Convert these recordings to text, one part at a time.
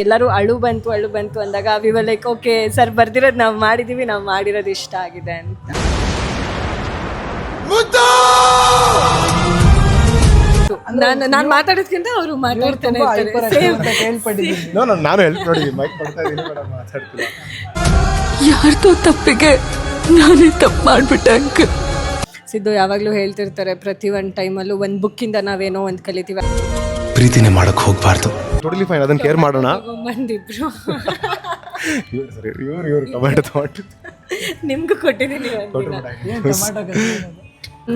ಎಲ್ಲರೂ ಅಳು ಬಂತು ಅಳು ಬಂತು ಅಂದಾಗ we were like okay sir ಬರ್ದಿರೋದು ನಾವು ಮಾಡಿದ್ದೀವಿ ನಾವು ಮಾಡಿರೋದು ಇಷ್ಟ ಆಗಿದೆ ಅಂತ. ನಾನು ನಾನು ಮಾತಾಡೋದ್ಕಿಂತ ಅವರು ಮಾತಾಡ್ತಾನೆ ಇರ್ತಾರೆ. Same. ಅಂತ ನೋ ನಾನು ನಾನು ಹೆಲ್ಪ್ ನೋಡಿದ್ದೀನಿ ಮೈಕ್ ಕೊಡ್ತಾ ಇದ್ದೀನಿ ಮೇಡಮ್ ಮಾತಾಡ್ತೀನಿ ಯಾರ್ದೋ ತಪ್ಪಿಗೆ ನಾನೇ ತಪ್ಪು ಮಾಡ್ಬಿಟ್ಟೆ ಅಂಕಲ್. ಸಿದ್ದು ಯಾವಾಗಲೂ ಹೇಳ್ತಿರ್ತಾರೆ ಪ್ರತಿ ಒಂದು ಟೈಮಲ್ಲೂ ಒಂದು ಬುಕ್ಕಿಂದ ನಾವೇನೋ ಒಂದು ಕಲಿತೀವಿ. ಪ್ರೀತಿನೇ ಮಾಡಕ್ ಹೋಗ್ಬಾರ್ದು. ಟೋಟಲಿ ಫೈನ್ ಅದನ್ನ ಕೇರ್ ಮಾಡೋಣ. ಬಂದಿಬ್ರು ಇವರು ಸರಿ ಇವ್ರು ಇವ್ರು ಕಮೆಂಟ್ ತಗೊಂಡು ನಿಮ್ಗೂ ಕೊಟ್ಟಿದ್ದೀನಿ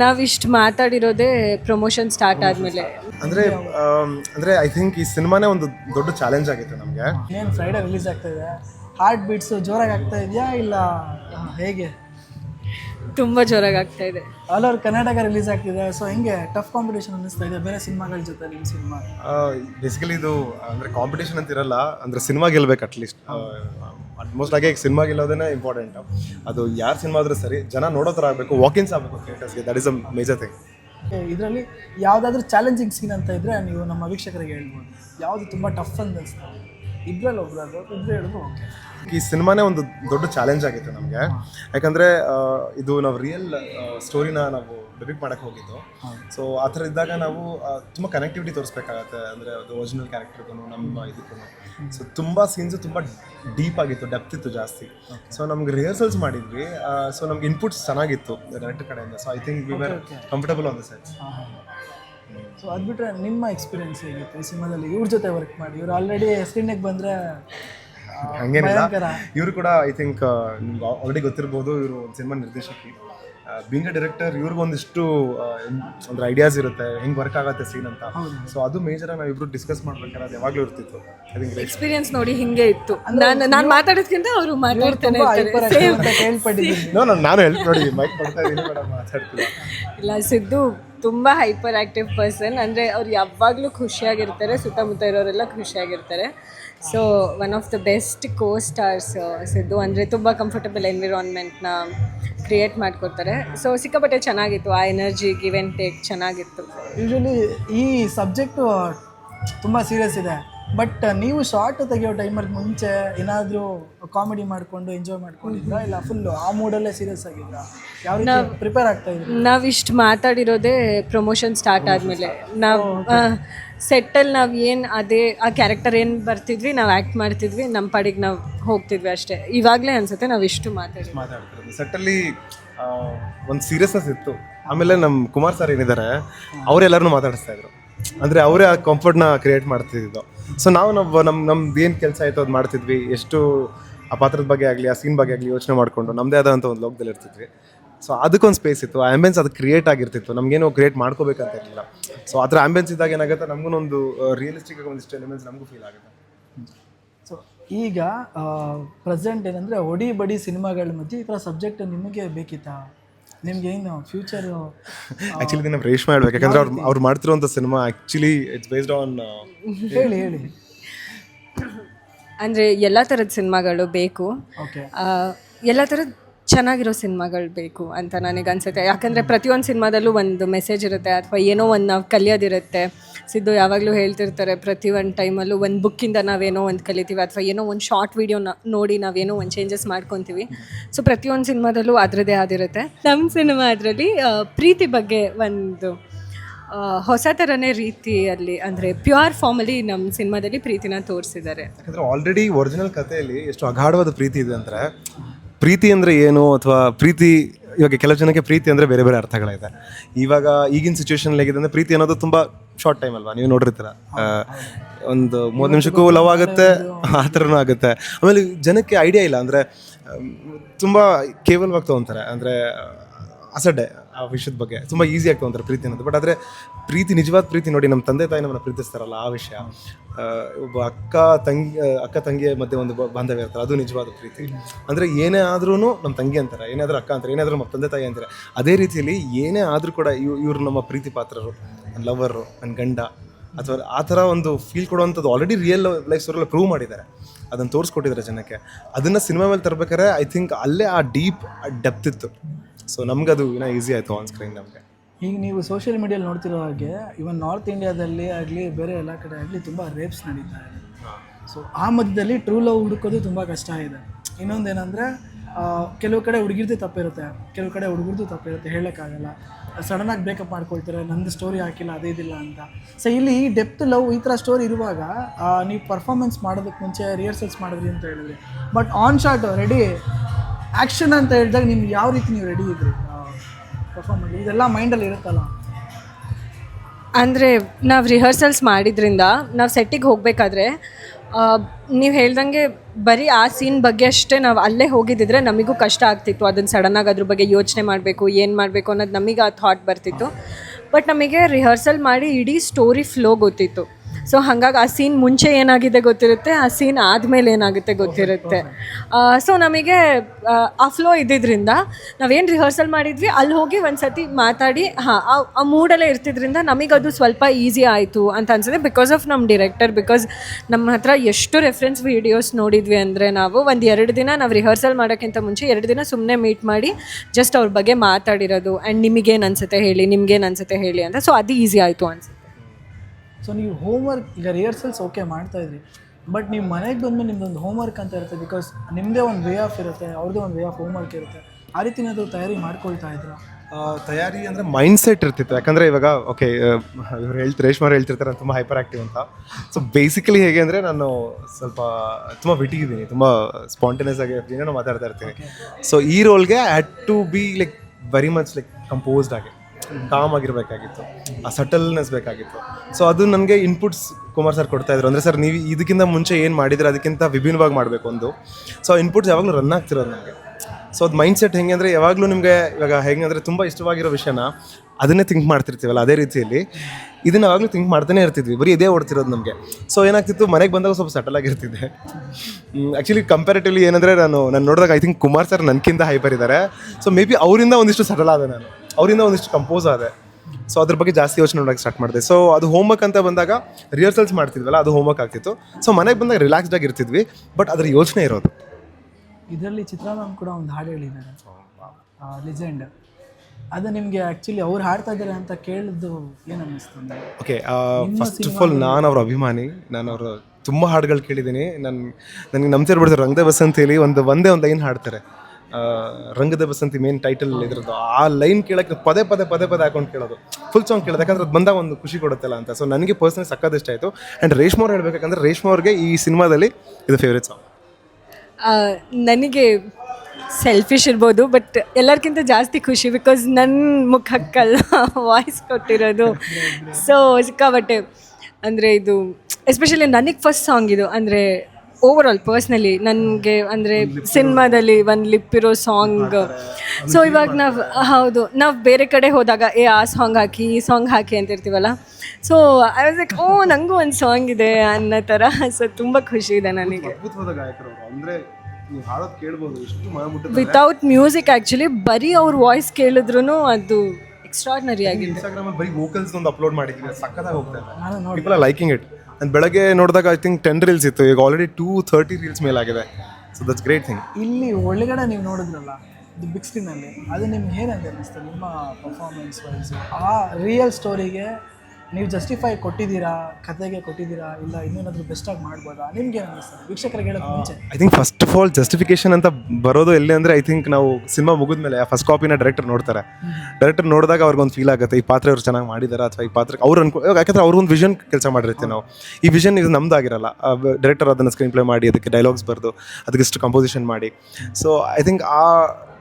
ನಾವು ಇಷ್ಟು ಟೊಮ್ಯಾಟೊ? ಮಾತಾಡಿರೋದೇ ಪ್ರಮೋಷನ್ ಸ್ಟಾರ್ಟ್ ಆದ್ಮೇಲೆ. ಅಂದ್ರೆ ಆಮ್, ಅಂದ್ರೆ ಐ ಥಿಂಕ್ ಈ ಸಿನಿಮಾನೇ ಒಂದು ದೊಡ್ಡ ಚಾಲೆಂಜ್ ಆಗಿತ್ತು ನಮಗೆ. ಏನು ಫ್ರೈಡೆ ರಿಲೀಸ್ ಆಗ್ತಾ ಇದೆ ಹಾರ್ಟ್ ಬೀಟ್ಸು ಜೋರಾಗಿ ಆಗ್ತಾ ಇದೆಯಾ ಇಲ್ಲ ಹೇಗೆ? ತುಂಬ ಜೋರಾಗಿ ಆಗ್ತಾ ಇದೆ. ಆಲ್ ಓವರ್ ಕರ್ನಾಟಕ ರಿಲೀಸ್ ಆಗ್ತಿದೆ. ಸೊ ಹೆಂಗೆ? ಟಫ್ ಕಾಂಪಿಟೇಷನ್ ಅನ್ನಿಸ್ತಾ ಇದೆ. ಬೇರೆ ಸಿನಿಮಾಗಳ ಜೊತೆ ನಿಮ್ಮ ಸಿನಿಮಾ? ಬೇಸಿಕಲಿ ಇದು ಅಂದ್ರೆ ಕಾಂಪಿಟೇಷನ್ ಅಂತ ಇರಲ್ಲ ಅಂದ್ರೆ ಸಿನಿಮಾ ಗೆಲ್ಬೇಕು ಅಟ್ಲೀಸ್ಟ್ ಆಲ್ಮೋಸ್ಟ್ ಆಗಿ ಸಿನಿಮಾ ಗೆಲ್ಲೋದೇ ಇಂಪಾರ್ಟೆಂಟ್ ಅದು ಯಾರು ಸಿನಿಮಾ ಆದ್ರೂ ಸರಿ ಜನ ನೋಡೋ ಥರ ಆಗಬೇಕು ವಾಕಿನ್ಸ್ ಆಗಬೇಕು ಥಿಯೇಟರ್ಸ್ಗೆ that is a major thing ಇದರಲ್ಲಿ ಯಾವುದಾದ್ರೂ ಚಾಲೆಂಜಿಂಗ್ ಸೀನ್ ಅಂತ ಇದ್ರೆ ನೀವು ನಮ್ಮ ವೀಕ್ಷಕರಿಗೆ ಹೇಳ್ಬೋದು. ಯಾವುದು ತುಂಬ ಟಫ್ ಅಂತ ಅನಿಸ್ತಾ ಇದ್ರಲ್ಲಿ ಒಬ್ರು ಇಬ್ಬರು ಹೇಳಿದ್ರು ಓಕೆ ಈ ಸಿನಿಮಾನೇ ಒಂದು ದೊಡ್ಡ ಚಾಲೆಂಜ್ ಆಗಿತ್ತು ನಮಗೆ. ಯಾಕಂದರೆ ಇದು ನಾವು ರಿಯಲ್ ಸ್ಟೋರಿನ ನಾವು ಡೆಬಿಟ್ ಮಾಡಕ್ಕೆ ಹೋಗಿದ್ದು. ಸೊ ಆ ಥರ ಇದ್ದಾಗ ನಾವು ತುಂಬ ಕನೆಕ್ಟಿವಿಟಿ ತೋರಿಸ್ಬೇಕಾಗತ್ತೆ. ಅಂದರೆ ಅದು ಒರಿಜಿನಲ್ ಕ್ಯಾರೆಕ್ಟರ್ಗೂ ನಮ್ಮ ಇದಕ್ಕೂ ಸೊ ತುಂಬ ಸೀನ್ಸು ತುಂಬ ಡೀಪ್ ಆಗಿತ್ತು ಡೆಪ್ತ್ ಇತ್ತು ಜಾಸ್ತಿ. ಸೊ ನಮ್ಗೆ ರಿಹರ್ಸಲ್ಸ್ ಮಾಡಿದ್ವಿ. ಸೊ ನಮ್ಗೆ ಇನ್ಪುಟ್ಸ್ ಚೆನ್ನಾಗಿತ್ತು ಡೈರೆಕ್ಟರ್ ಕಡೆಯಿಂದ. So I think we were comfortable on the set so ಅದು ಬಿಟ್ಟರೆ ನಿಮ್ಮ ಎಕ್ಸ್ಪೀರಿಯನ್ಸ್ ಹೇಗಿತ್ತು? ಈ ಸಿನಿಮಾದಲ್ಲಿ ಇವ್ರ ಜೊತೆ ವರ್ಕ್ ಮಾಡಿ ಇವ್ರು ಆಲ್ರೆಡಿ ಸ್ಕ್ರೀನಿಗೆ ಬಂದರೆ ಹಂಗೇನಿಲ್ಲ. ಇವರು ಕೂಡ ಐ ಥಿಂಕ್ ನಿಮ್ಗೆ ಆಲ್ರೆಡಿ ಗೊತ್ತಿರ್ಬೋದು ಇವರು ಒಂದು ಸಿನಿಮಾ ನಿರ್ದೇಶಕಿ. ಬಿಂಗ್ ಡೈರೆಕ್ಟರ್ ಇವ್ರಿಗೆ ಒಂದಿಷ್ಟು ಅಂದ್ರೆ ಐಡಿಯಾಸ್ ಇರುತ್ತೆ. ಹೆಂಗ್ ವರ್ಕ್ ಆಗುತ್ತೆ ಸೀನ್ ಅಂತ. ಸೊ ಅದು ಮೇಜರ್ ನಾವು ಇಬ್ರು ಡಿಸ್ಕಸ್ ಮಾಡ್ಬೇಕಾದ್ರೆ ಅದು ಯಾವಾಗಲೂ ಇರ್ತಿತ್ತು. ಐ ಥಿಂಕ್ ಎಕ್ಸ್ಪೀರಿಯನ್ಸ್ ನೋಡಿ ಹಿಂಗೆ ಇತ್ತು. ನಾನು ನಾನು ಮಾತಾಡೋದ್ಕಿಂತ ಅವರು ಮಾತಾಡ್ತಾನೆ ನಾನು ಹೆಲ್ಪ್ ನೋಡಿದ್ದೀನಿ ಮೈಕ್ ಕೊಡ್ತಾ ಇದ್ದೀನಿ ಮೇಡಮ್ ಮಾತಾಡ್ತೀನಿ ಇಲ್ಲ ಸಿದ್ದು ತುಂಬ ಹೈಪರ್ ಆ್ಯಕ್ಟಿವ್ ಪರ್ಸನ್ ಅಂದರೆ ಅವ್ರು ಯಾವಾಗಲೂ ಖುಷಿಯಾಗಿರ್ತಾರೆ, ಸುತ್ತಮುತ್ತ ಇರೋರೆಲ್ಲ ಖುಷಿಯಾಗಿರ್ತಾರೆ. So one of the best costars Siddu ಅಂದರೆ ತುಂಬ ಕಂಫರ್ಟಬಲ್ ಎನ್ವಿರಾನ್ಮೆಂಟ್ನ ಕ್ರಿಯೇಟ್ ಮಾಡ್ಕೊಡ್ತಾರೆ. ಸೊ ಸಿಕ್ಕಾಪಟ್ಟೆ ಚೆನ್ನಾಗಿತ್ತು. ಆ ಎನರ್ಜಿ ಗಿವ್ ಟೇಕ್ ಚೆನ್ನಾಗಿತ್ತು. ಯೂಶಲಿ ಈ ಸಬ್ಜೆಕ್ಟು ತುಂಬ ಸೀರಿಯಸ್ ಇದೆ. ಬಟ್ ನೀವು ಶಾರ್ಟ್ ತೆಗೆಯೋ ಟೈಮಲ್ಲಿ ಮುಂಚೆ ಏನಾದರೂ ಕಾಮಿಡಿ ಮಾಡಿಕೊಂಡು ಎಂಜಾಯ್ ಮಾಡ್ಕೊಂಡಿದ್ರಾ? ಇಲ್ಲ ಫುಲ್ಲು ಆ ಮೂಡಲ್ಲೇ ಸೀರಿಯಸ್ ಆಗಿದ್ರಾ? ಯಾವ ರೀತಿ ಪ್ರಿಪೇರ್ ಆಗ್ತಾ ಇದ್ದೀರಾ? ನಾವು ಇಷ್ಟು ಮಾತಾಡಿರೋದೇ ಪ್ರಮೋಷನ್ ಸ್ಟಾರ್ಟ್ ಆದಮೇಲೆ. ನಾವು ಸೆಟ್ಟಲ್ಲಿ ನಾವು ಏನು ಅದೇ ಆ ಕ್ಯಾರೆಕ್ಟರ್ ಏನು ಬರ್ತಿದ್ವಿ ನಾವು ಆ್ಯಕ್ಟ್ ಮಾಡ್ತಿದ್ವಿ ನಮ್ಮ ಪಾಡಿಗೆ ನಾವು ಹೋಗ್ತಿದ್ವಿ ಅಷ್ಟೇ. ಇವಾಗಲೇ ಅನ್ಸುತ್ತೆ ನಾವು ಇಷ್ಟು ಮಾತಾಡಿ. ಮಾತಾಡ್ತಿರೋದು. ಸೆಟ್ಟಲ್ಲಿ ಒಂದು ಸೀರಿಯಸ್ನೆಸ್ ಇತ್ತು. ಆಮೇಲೆ ನಮ್ಮ ಕುಮಾರ್ ಸರ್ ಏನಿದ್ದಾರೆ ಅವರೆಲ್ಲರನ್ನೂ ಮಾತಾಡಿಸ್ತಾ ಇದ್ರು. ಅಂದರೆ ಅವರೇ ಆ ಕಂಫರ್ಟ್ನ ಕ್ರಿಯೇಟ್ ಮಾಡ್ತಿದ್ದು. ಸೊ ನಾವು ನಾವು ನಮ್ಮ ನಮ್ದು ಏನು ಕೆಲಸ ಆಯಿತು ಅದು ಮಾಡ್ತಿದ್ವಿ. ಎಷ್ಟು ಆ ಪಾತ್ರದ ಬಗ್ಗೆ ಆಗಲಿ, ಆ ಸೀನ್ ಬಗ್ಗೆ ಆಗಲಿ ಯೋಚನೆ ಮಾಡಿಕೊಂಡು ನಮ್ಮದೇ ಆದಂಥ ಒಂದು ಲೋಕದಲ್ಲಿ ಇರ್ತಿದ್ವಿ. ಸೊ ಅದಕ್ಕೊಂದು ಸ್ಪೇಸ್ ಇತ್ತು. ಆ ಆ್ಯಂಬೆನ್ಸ್ ಅದು ಕ್ರಿಯೇಟ್ ಆಗಿರ್ತಿತ್ತು. ನಮಗೇನೋ ಕ್ರಿಯೇಟ್ ಮಾಡ್ಕೋಬೇಕಂತ ಇರಲಿಲ್ಲ. ಸೊ ಅದರ ಆ್ಯಂಬೆನ್ಸ್ ಇದ್ದಾಗ ಏನಾಗುತ್ತೆ? ನಮಗೂ ಒಂದು ರಿಯಲಿಸ್ಟಿಕ್ ಆಗಿ ಒಂದಿಷ್ಟು ಎಲಿಮೆಂಟ್ಸ್ ನಮಗೂ ಫೀಲ್ ಆಗುತ್ತೆ. ಸೊ ಈಗ ಪ್ರೆಸೆಂಟ್ ಏನಂದರೆ, ಒಡಿ ಬಡಿ ಸಿನಿಮಾಗಳ ಮಧ್ಯೆ ಈ ಥರ ಸಬ್ಜೆಕ್ಟ್ ನಿಮಗೆ ಬೇಕಿತ್ತಾ? ನಿಮ್ಗೆ ಏನು ಫ್ಯೂಚರ್ ಆಕ್ಚುಲಿ ದಿನ ರೇಷ್ಮೆ ಹೇಳ್ಬೇಕು ಯಾಕಂದ್ರೆ ಅವ್ರು ಅವ್ರು ಮಾಡ್ತಿರೋಂಥ cinema actually it's based on ಹೇಳಿ ಹೇಳಿ. ಅಂದರೆ ಎಲ್ಲ ಥರದ ಸಿನಿಮಾಗಳು ಬೇಕು. ಎಲ್ಲ ಥರದ ಚೆನ್ನಾಗಿರೋ ಸಿನಿಮಾಗಳು ಬೇಕು ಅಂತ ನನಗೆ ಅನ್ಸುತ್ತೆ ಯಾಕಂದರೆ ಪ್ರತಿಯೊಂದು ಸಿನಿಮಾದಲ್ಲೂ ಒಂದು ಮೆಸೇಜ್ ಇರುತ್ತೆ, ಅಥವಾ ಏನೋ ಒಂದು ನಾವು ಕಲಿಯೋದಿರುತ್ತೆ. ಸಿದ್ದು ಯಾವಾಗಲೂ ಹೇಳ್ತಿರ್ತಾರೆ, ಪ್ರತಿ ಒಂದು ಟೈಮಲ್ಲೂ ಒಂದು ಬುಕ್ಕಿಂದ ನಾವೇನೋ ಒಂದು ಕಲಿತೀವಿ, ಅಥವಾ ಏನೋ ಒಂದು ಶಾರ್ಟ್ ವೀಡಿಯೋನ ನೋಡಿ ನಾವೇನೋ ಒಂದು ಚೇಂಜಸ್ ಮಾಡ್ಕೊತೀವಿ. ಸೊ ಪ್ರತಿಯೊಂದು ಸಿನಿಮಾದಲ್ಲೂ ಅದರದ್ದೇ ಆದಿರುತ್ತೆ. ನಮ್ಮ ಸಿನಿಮಾ ಅದರಲ್ಲಿ ಪ್ರೀತಿ ಬಗ್ಗೆ ಒಂದು ಹೊಸ ಥರನೇ ರೀತಿಯಲ್ಲಿ ಅಂದರೆ ಪ್ಯೂರ್ ಫಾರ್ಮಲ್ಲಿ ನಮ್ಮ ಸಿನಿಮಾದಲ್ಲಿ ಪ್ರೀತಿನ ತೋರಿಸಿದ್ದಾರೆ. ಯಾಕಂದ್ರೆ ಆಲ್ರೆಡಿ ಒರಿಜಿನಲ್ ಕಥೆಯಲ್ಲಿ ಎಷ್ಟು ಅಗಾಢವಾದ ಪ್ರೀತಿ ಇದೆ ಅಂದ್ರೆ ಪ್ರೀತಿ ಅಂದರೆ ಏನು ಅಥವಾ ಪ್ರೀತಿ, ಇವಾಗ ಕೆಲವು ಜನಕ್ಕೆ ಪ್ರೀತಿ ಅಂದರೆ ಬೇರೆ ಬೇರೆ ಅರ್ಥಗಳಿದೆ. ಇವಾಗ ಈಗಿನ ಸಿಚುವೇಶನ್ ಹೇಗಿದೆ ಅಂದರೆ ಪ್ರೀತಿ ಅನ್ನೋದು ತುಂಬ ಶಾರ್ಟ್ ಟೈಮ್ ಅಲ್ವಾ? ನೀವು ನೋಡಿರ್ತೀರ. ಒಂದು ಮೂರು ನಿಮಿಷಕ್ಕೂ ಲವ್ ಆಗುತ್ತೆ, ಆ ಥರನೂ ಆಗುತ್ತೆ. ಆಮೇಲೆ ಜನಕ್ಕೆ ಐಡಿಯಾ ಇಲ್ಲ ಅಂದರೆ ತುಂಬಾ ಕೇವಲವಾಗಿ ತೊಗೊತಾರೆ. ಅಂದ್ರೆ ಅಸಡ್ಡೆ ಆ ವಿಷಯದ ಬಗ್ಗೆ. ತುಂಬ ಈಸಿ ಆಗ್ತಾ ಒಂಥರ ಪ್ರೀತಿ ಅನ್ನೋದು. ಬಟ್ ಆದರೆ ಪ್ರೀತಿ ನಿಜವಾದ ಪ್ರೀತಿ ನೋಡಿ ನಮ್ಮ ತಂದೆ ತಾಯಿ ನಮ್ಮನ್ನು ಪ್ರೀತಿಸ್ತಾರಲ್ಲ ಆ ವಿಷಯ. ಒಬ್ಬ ಅಕ್ಕ ತಂಗಿ ಅಕ್ಕ ತಂಗಿಯ ಮಧ್ಯೆ ಒಂದು ಬಾಂಧವ್ಯ ಇರ್ತಾರೆ ಅದು ನಿಜವಾದ ಪ್ರೀತಿ. ಅಂದರೆ ಏನೇ ಆದ್ರೂ ನಮ್ಮ ತಂಗಿ ಅಂತಾರೆ. ಏನಾದರೂ ಅಕ್ಕ ಅಂತಾರೆ ಏನಾದರೂ ನಮ್ಮ ತಂದೆ ತಾಯಿ ಅಂತಾರೆ. ಅದೇ ರೀತಿಯಲ್ಲಿ ಏನೇ ಆದರೂ ಕೂಡ ಇವ್ ಇವರು ನಮ್ಮ ಪ್ರೀತಿ ಪಾತ್ರರು ನನ್ನ ಲವರು ನನ್ನ ಗಂಡ ಅಥವಾ ಆ ಥರ ಒಂದು ಫೀಲ್ ಕೊಡುವಂಥದ್ದು ಆಲ್ರೆಡಿ ರಿಯಲ್ ಲೈಫ್ ಸ್ಟೋರಿಯಲ್ಲಿ ಪ್ರೂವ್ ಮಾಡಿದ್ದಾರೆ. ಅದನ್ನು ತೋರಿಸ್ಕೊಟ್ಟಿದ್ದಾರೆ ಜನಕ್ಕೆ. ಅದನ್ನು ಸಿನಿಮಾ ಮೇಲೆ ತರಬೇಕಾದ್ರೆ ಐ ಥಿಂಕ್ ಅಲ್ಲೇ ಆ ಡೀಪ್ ಡೆಪ್ತ್ ಇತ್ತು. ಸೊ ನಮ್ಗೆ ಅದು ಇನ್ನೂ ಈಸಿ ಆಯಿತು ಆನ್ ಸ್ಕ್ರೀನ್ ನಮಗೆ. ಈಗ ನೀವು ಸೋಷಿಯಲ್ ಮೀಡಿಯಲ್ಲಿ ನೋಡ್ತಿರೋ ಹಾಗೆ ಇವನ್ ನಾರ್ತ್ ಇಂಡಿಯಾದಲ್ಲಿ ಆಗಲಿ ಬೇರೆ ಎಲ್ಲ ಕಡೆ ಆಗಲಿ ತುಂಬ ರೇಪ್ಸ್ ನಡೀತಾ ಇದೆ. ಸೊ ಆ ಮಧ್ಯದಲ್ಲಿ ಟ್ರೂ ಲವ್ ಹುಡುಕೋದು ತುಂಬ ಕಷ್ಟ ಇದೆ. ಇನ್ನೊಂದೇನೆಂದರೆ ಕೆಲವು ಕಡೆ ಹುಡುಗಿರ್ದು ತಪ್ಪಿರುತ್ತೆ. ಕೆಲವು ಕಡೆ ಹುಡುಗರ್ದು ತಪ್ಪಿರುತ್ತೆ ಹೇಳೋಕ್ಕಾಗಲ್ಲ. ಸಡನ್ನಾಗಿ ಬ್ರೇಕಪ್ ಮಾಡ್ಕೊಳ್ತಾರೆ ನಂದು ಸ್ಟೋರಿ ಹಾಕಿಲ್ಲ ಅದೇ ಇದಿಲ್ಲ ಅಂತ. ಸೊ ಇಲ್ಲಿ ಈ ಡೆಪ್ತ್ ಲವ್ ಈ ಥರ ಸ್ಟೋರಿ ಇರುವಾಗ ನೀವು ಪರ್ಫಾರ್ಮೆನ್ಸ್ ಮಾಡೋದಕ್ಕೆ ಮುಂಚೆ ರಿಹರ್ಸಲ್ಸ್ ಮಾಡಿದ್ರಿ ಅಂತ ಹೇಳಿದ್ರಿ. But on shot ready action ಅಂತ ಹೇಳಿದಾಗ ನಿಮ್ಗೆ ಯಾವ ರೀತಿ ನೀವು ರೆಡಿ ಇದ್ರಿ? ಪರ್ಫಾರ್ಮ್ ಮಾಡಿ ಇದೆಲ್ಲ ಮೈಂಡಲ್ಲಿ ಇರುತ್ತಲ್ಲ. ಅಂದರೆ ನಾವು ರಿಹರ್ಸಲ್ಸ್ ಮಾಡಿದ್ರಿಂದ, ನಾವು ಸೆಟ್ಟಿಗೆ ಹೋಗಬೇಕಾದ್ರೆ ನೀವು ಹೇಳ್ದಂಗೆ ಬರೀ ಆ ಸೀನ್ ಬಗ್ಗೆ ಅಷ್ಟೇ ನಾವು ಅಲ್ಲೇ ಹೋಗಿದ್ದಿದ್ರೆ ನಮಗೂ ಕಷ್ಟ ಆಗ್ತಿತ್ತು. ಅದನ್ನು ಸಡನ್ನಾಗಿ ಅದ್ರ ಬಗ್ಗೆ ಯೋಚನೆ ಮಾಡಬೇಕು, ಏನು ಮಾಡಬೇಕು ಅನ್ನೋದು ನಮಗೆ ಆ ಥಾಟ್ ಬರ್ತಿತ್ತು. ಬಟ್ ನಮಗೆ ರಿಹರ್ಸಲ್ ಮಾಡಿ ಇಡೀ ಸ್ಟೋರಿ ಫ್ಲೋ ಗೊತ್ತಿತ್ತು. ಸೊ ಹಾಗಾಗಿ ಆ ಸೀನ್ ಮುಂಚೆ ಏನಾಗಿದೆ ಗೊತ್ತಿರುತ್ತೆ? ಆ ಸೀನ್ ಆದಮೇಲೆ ಏನಾಗುತ್ತೆ ಗೊತ್ತಿರುತ್ತೆ. ಸೊ ನಮಗೆ ಆ, ಫ್ಲೋ ಇದ್ದಿದ್ದರಿಂದ ನಾವೇನು ರಿಹರ್ಸಲ್ ಮಾಡಿದ್ವಿ ಅಲ್ಲಿ ಹೋಗಿ ಒಂದು ಸತಿ ಮಾತಾಡಿ ಹಾಂ ಆ ಮೂಡಲ್ಲೇ ಇರ್ತಿದ್ರಿಂದ ನಮಗದು ಸ್ವಲ್ಪ ಈಸಿ ಆಯಿತು ಅಂತ ಅನ್ಸುತ್ತೆ ಬಿಕಾಸ್ ಆಫ್ ನಮ್ಮ ಡಿರೆಕ್ಟರ್ ಬಿಕಾಸ್ ನಮ್ಮ ಹತ್ರ ಎಷ್ಟು ರೆಫರೆನ್ಸ್ ವೀಡಿಯೋಸ್ ನೋಡಿದ್ವಿ ಅಂದರೆ ನಾವು ಒಂದು ಎರಡು ದಿನ ನಾವು ರಿಹರ್ಸಲ್ ಮಾಡೋಕ್ಕಿಂತ ಮುಂಚೆ ಎರಡು ದಿನ ಸುಮ್ಮನೆ ಮೀಟ್ ಮಾಡಿ ಜಸ್ಟ್ ಅವ್ರ ಬಗ್ಗೆ ಮಾತಾಡಿರೋದು ಆ್ಯಂಡ್ ನಿಮಗೇನು ಅನ್ಸುತ್ತೆ ಹೇಳಿ ನಿಮ್ಗೇನು ಅನ್ಸುತ್ತೆ ಹೇಳಿ ಅಂತ. ಸೊ ಅದು ಈಸಿ ಆಯಿತು ಅನ್ಸುತ್ತೆ. ಸೊ ನೀವು ಹೋಮ್ವರ್ಕ್ ಈಗ ರಿಹರ್ಸಲ್ಸ್ ಓಕೆ ಮಾಡ್ತಾ ಇದ್ರಿ. ಬಟ್ ನೀವು ಮನೆಗೆ ಬಂದಮೇಲೆ ನಿಮ್ದೊಂದು ಹೋಮ್ವರ್ಕ್ ಅಂತ ಇರುತ್ತೆ ಬಿಕಾಸ್ ನಿಮ್ಮದೇ ಒಂದು ವೇ ಆಫ್ ಇರುತ್ತೆ ಅವ್ರದ್ದೇ ಒಂದು ವೇ ಆಫ್ ಹೋಮ್ವರ್ಕ್ ಇರುತ್ತೆ. ಆ ರೀತಿ ಏನಾದರೂ ತಯಾರಿ ಮಾಡ್ಕೊಳ್ತಾ ಇದ್ರಾ? ತಯಾರಿ ಅಂದರೆ ಮೈಂಡ್ ಸೆಟ್ ಇರ್ತಿತ್ತು. ಯಾಕಂದರೆ ಇವಾಗ ಓಕೆ ಇವ್ರು ಹೇಳ್ತಾರೆ ರೇಷ್ಮರು ಹೇಳ್ತಿರ್ತಾರೆ ನಾನು ತುಂಬ ಹೈಪರ್ ಆ್ಯಕ್ಟಿವ್ ಅಂತ. ಸೊ ಬೇಸಿಕಲಿ ಹೇಗೆ ಅಂದರೆ ನಾನು ಸ್ವಲ್ಪ ತುಂಬ ಬಿಟ್ಟಿದ್ದೀನಿ ತುಂಬ ಸ್ಪಾಂಟೇನಿಯಸ್ ಆಗಿ ನಾನು ಮಾತಾಡ್ತಾ ಇರ್ತೀನಿ. ಸೊ ಈ ರೋಲ್ಗೆ had to be like very much like composed ಆಗಿ. ಕಾಮ್ ಆಗಿರಬೇಕಾಗಿತ್ತು, ಆ ಸಟಲ್ನೆಸ್ ಬೇಕಾಗಿತ್ತು. ಸೊ ಅದು ನನಗೆ ಇನ್ಪುಟ್ಸ್ ಕುಮಾರ್ ಸರ್ ಕೊಡ್ತಾ ಇದ್ರು. ಅಂದರೆ ಸರ್ ನೀವು ಇದಕ್ಕಿಂತ ಮುಂಚೆ ಏನು ಮಾಡಿದ್ರೆ ಅದಕ್ಕಿಂತ ವಿಭಿನ್ನವಾಗಿ ಮಾಡಬೇಕು ಒಂದು. ಸೊ ಇನ್ಪುಟ್ಸ್ ಯಾವಾಗಲೂ ರನ್ ಆಗ್ತಿರೋದು ನನಗೆ ಸೊ ಅದು ಮೈಂಡ್ ಸೆಟ್ ಹೆಂಗೆ ಅಂದರೆ ಯಾವಾಗಲೂ ನಿಮಗೆ ಇವಾಗ ಹೆಂಗೆ ಅಂದರೆ ತುಂಬ ಇಷ್ಟವಾಗಿರೋ ವಿಷಯನ ಅದನ್ನೇ ಥಿಂಕ್ ಮಾಡ್ತಿರ್ತೀವಲ್ಲ ಅದೇ ರೀತಿಯಲ್ಲಿ. ಇದನ್ನ ಯಾವಾಗಲೂ ಥಿಂಕ್ ಮಾಡ್ತಾನೆ ಇರ್ತಿದ್ವಿ. ಬರೀ ಇದೇ ಓಡ್ತಿರೋದು ನಮಗೆ. ಸೊ ಏನಾಗ್ತಿತ್ತು? ಮನೆಗೆ ಬಂದಾಗ ಸ್ವಲ್ಪ ಸಟಲ್ ಆಗಿರ್ತಿದ್ದೆ ಆ್ಯಕ್ಚುಲಿ ಕಂಪ್ಯಾರಿಟಿವ್ಲಿ ಏನಂದರೆ ನಾನು ನಾನು ನೋಡಿದಾಗ ಐ ಥಿಂಕ್ ಕುಮಾರ್ ಸರ್ ನನಗಿಂತ ಹೈಪರ್ ಇದ್ದಾರೆ ಸೊ ಮೇ ಬಿ ಅವರಿಂದ ಒಂದಿಷ್ಟು ಸಟಲ್ ಆದೆ ನಾನು. ಅವರಿಂದ ಒಂದಿಷ್ಟು ಕಂಪೋಸ್ ಆದೆ. ಸೊ ಅದ್ರ ಬಗ್ಗೆ ಜಾಸ್ತಿ ಯೋಚನೆ ಮಾಡೋಕ್ಕೆ ಸ್ಟಾರ್ಟ್ ಮಾಡಿದೆ. ಸೊ ಅದು ಹೋಮ್ವರ್ಕ್ ಅಂತ ಬಂದಾಗ ರಿಹರ್ಸಲ್ಸ್ ಮಾಡ್ತಿದ್ವಲ್ಲ, ಅದು ಹೋಮ್ವರ್ಕ್ ಆಗ್ತಿತ್ತು. ಸೊ ಮನೆಗೆ ಬಂದಾಗ ರಿಲ್ಯಾಕ್ಸ್ಡ್ ಆಗಿರ್ತಿದ್ವಿ ಬಟ್ ಅದ್ರ ಯೋಚನೆ ಇರೋದು. ಇದರಲ್ಲಿ ಚಿತ್ರಾರಾಮ್ ಕೂಡ ಒಂದು ಹಾಡು ಹೇಳಿದ್ದಾರೆ. ಲಿಜೆಂಡ್. ಅದು ನಿಮಗೆ ಆ್ಯಕ್ಚುಲಿ ಅವ್ರು ಹಾಡ್ತಾ ಇದ್ದಾರೆ ಅಂತ ಕೇಳಿದ್ದು ಏನು ಅನ್ನಿಸ್ತು? ಓಕೆ ಫಸ್ಟ್ ಆಫ್ ಆಲ್ ನಾನು ಅವ್ರ ಅಭಿಮಾನಿ. ನಾನು ಅವರು ತುಂಬ ಹಾಡುಗಳು ಕೇಳಿದ್ದೀನಿ ನಾನು ನನಗೆ ನಂಬ್ತಿರ್ಬಿಡ್ತಾರೆ ರಂಗದ ಬಸಂತಿಲಿ ಒಂದು ಒಂದೇ ಒಂದು ಲೈನ್ ಹಾಡ್ತಾರೆ. ರಂಗದ ಬಸಂತಿ ಮೇನ್ ಟೈಟಲ್ ಇದ್ರದ್ದು. ಆ ಲೈನ್ ಕೇಳಕ್ಕೆ ಪದೇ ಪದೇ ಪದೇ ಪದೇ ಹಾಕೊಂಡು ಕೇಳೋದು. ಫುಲ್ ಸಾಂಗ್ ಕೇಳೋದು. ಯಾಕಂದ್ರೆ ಅದು ಬಂದಾಗ ಒಂದು ಖುಷಿ ಕೊಡುತ್ತಲ್ಲ ಅಂತ. ಸೊ ನನಗೆ ಪರ್ಸನಲ್ ಸಕ್ಕದಿಷ್ಟ ಇಷ್ಟ ಆಯಿತು. ಆ್ಯಂಡ್ ರೇಷ್ಮಾ ಅವ್ರು ಹೇಳ್ಬೇಕಂದ್ರೆ ರೇಷ್ಮ ಅವ್ರಿಗೆ ಈ ಸಿನಿಮಾದಲ್ಲಿ ಇದು ಫೇವ್ರೇಟ್ ಸಾಂಗ್ ನನಗೆ ಸೆಲ್ಫಿಶ್ ಇರ್ಬೋದು ಬಟ್ ಎಲ್ಲರಿಗಿಂತ ಜಾಸ್ತಿ ಖುಷಿ ಬಿಕಾಸ್ ನನ್ನ ಮುಖಕ್ಕಲ್ಲ ವಾಯ್ಸ್ ಕೊಟ್ಟಿರೋದು. ಸೊ ಸಿಕ್ಕಾಬಟ್ಟೆ ಅಂದರೆ ಇದು ಎಸ್ಪೆಷಲಿ ನನಗೆ ಫಸ್ಟ್ ಸಾಂಗ್ ಇದು ಅಂದರೆ ಓವರ್ ಆಲ್ ಪರ್ಸ್ನಲಿ ನನಗೆ ಅಂದರೆ ಸಿನಿಮಾದಲ್ಲಿ ಒಂದು ಲಿಪ್ ಇರೋ ಸಾಂಗ್ ಸೊ ಇವಾಗ ನಾವು ಹೌದು ನಾವು ಬೇರೆ ಕಡೆ ಹೋದಾಗ ಏ ಆ ಸಾಂಗ್ ಹಾಕಿ ಈ ಸಾಂಗ್ ಹಾಕಿ ಅಂತ ಇರ್ತೀವಲ್ಲ? So I was like oh ನನಗೂ ಒಂದು ಸಾಂಗ್ ಇದೆ ಅನ್ನೋ ಥರ ಸೊ ತುಂಬ ಖುಷಿ ಇದೆ ನನಗೆ. ವಿತೌಟ್ ಮ್ಯೂಸಿಕ್ ಆ್ಯಕ್ಚುಲಿ ಬರೀ ಅವ್ರ ವಾಯ್ಸ್ ಕೇಳಿದ್ರು ಅದು ಎಕ್ಸ್ಟ್ರಾಡ್ನರಿ ಆಗಿದೆ ಇನ್ಸ್ಟಾಗ್ರಾಮಲ್ಲಿ ಬರೀ ವೋಕಲ್ಸ್ ಒಂದು ಅಪ್ಲೋಡ್ ಮಾಡಿದ್ದೀನಿ ಸಕ್ಕತ್ತಾಗಿ ಹೋಗ್ತಾ ಇದೆ. ಲೈಕಿಂಗ್ ಇಟ್ ನಾನು ಬೆಳಗ್ಗೆ ನೋಡಿದಾಗ ಐ ಥಿಂಕ್ ಟೆನ್ ರೀಲ್ಸ್ ಇತ್ತು. ಈಗ ಆಲ್ರೆಡಿ ಟೂ ಥರ್ಟಿ ರೀಲ್ಸ್ ಮೇಲಾಗಿದೆ. ಸೊ ದಟ್ಸ್ ಗ್ರೇಟ್ ಥಿಂಗ್ ಇಲ್ಲಿ ಒಳಗಡೆ ನೀವು ನೋಡಿದ್ರಲ್ಲ, ಇದು ಬಿಗ್ ಸ್ಕ್ರೀನಲ್ಲಿ ಅದು ನಿಮ್ಗೆ ಏನಂತ ಅನ್ನಿಸ್ತು ನಿಮ್ಮ ಪರ್ಫಾರ್ಮೆನ್ಸ್ ವೈಸ್ ಆ ರಿಯಲ್ ಸ್ಟೋರಿಗೆ ನೀವು ಜಸ್ಟಿಫೈ ಕೊಟ್ಟಿದ್ದೀರಾ ಕತೆಗೆ ಕೊಟ್ಟಿದ್ದೀರಾ ಇಲ್ಲ ಇನ್ನೇನಾದರೂ ಬೆಸ್ಟಾಗಿ ಮಾಡ್ಬೋದಾ? ನಿಮ್ಗೆ ಅನಿಸ್ತದೆ ವೀಕ್ಷಕರಿಗೆ ಮುಂಚೆ. I think first of all justification ಅಂತ ಬರೋದು ಎಲ್ಲಿ ಅಂದರೆ ಐ ಥಿಂಕ್ ನಾವು ಸಿನಿಮಾ ಮುಗಿದ್ಮೇಲೆ ಫಸ್ಟ್ ಕಾಪಿನ ಡೈರೆಕ್ಟರ್ ನೋಡ್ತಾರೆ. ಡೈರೆಕ್ಟರ್ ನೋಡಿದಾಗ ಅವ್ರಿಗೊಂದು ಫೀಲ್ ಆಗುತ್ತೆ ಈ ಪಾತ್ರ ಇವ್ರು ಚೆನ್ನಾಗಿ ಮಾಡಿದ್ದಾರೆ ಅಥವಾ ಈ ಪಾತ್ರಕ್ಕೆ ಅವ್ರು ಅನ್ಕೋ ಯಾಕಂದ್ರೆ ಅವ್ರಿಗೊಂದು ವಿಷನ್ ಕೆಲಸ ಮಾಡಿರ್ತೀವಿ ನಾವು. ಈ ವಿಷನ್ ಇದು ನಮ್ದಾಗಿರಲ್ಲ. ಡೈರೆಕ್ಟರ್ ಅದನ್ನು ಸ್ಕ್ರೀನ್ ಪ್ಲೇ ಮಾಡಿ ಅದಕ್ಕೆ ಡೈಲಾಗ್ಸ್ ಬರೆದು ಅದಕ್ಕಿಷ್ಟು ಕಂಪೋಸಿಷನ್ ಮಾಡಿ. ಸೊ ಐ ಥಿಂಕ್ ಆ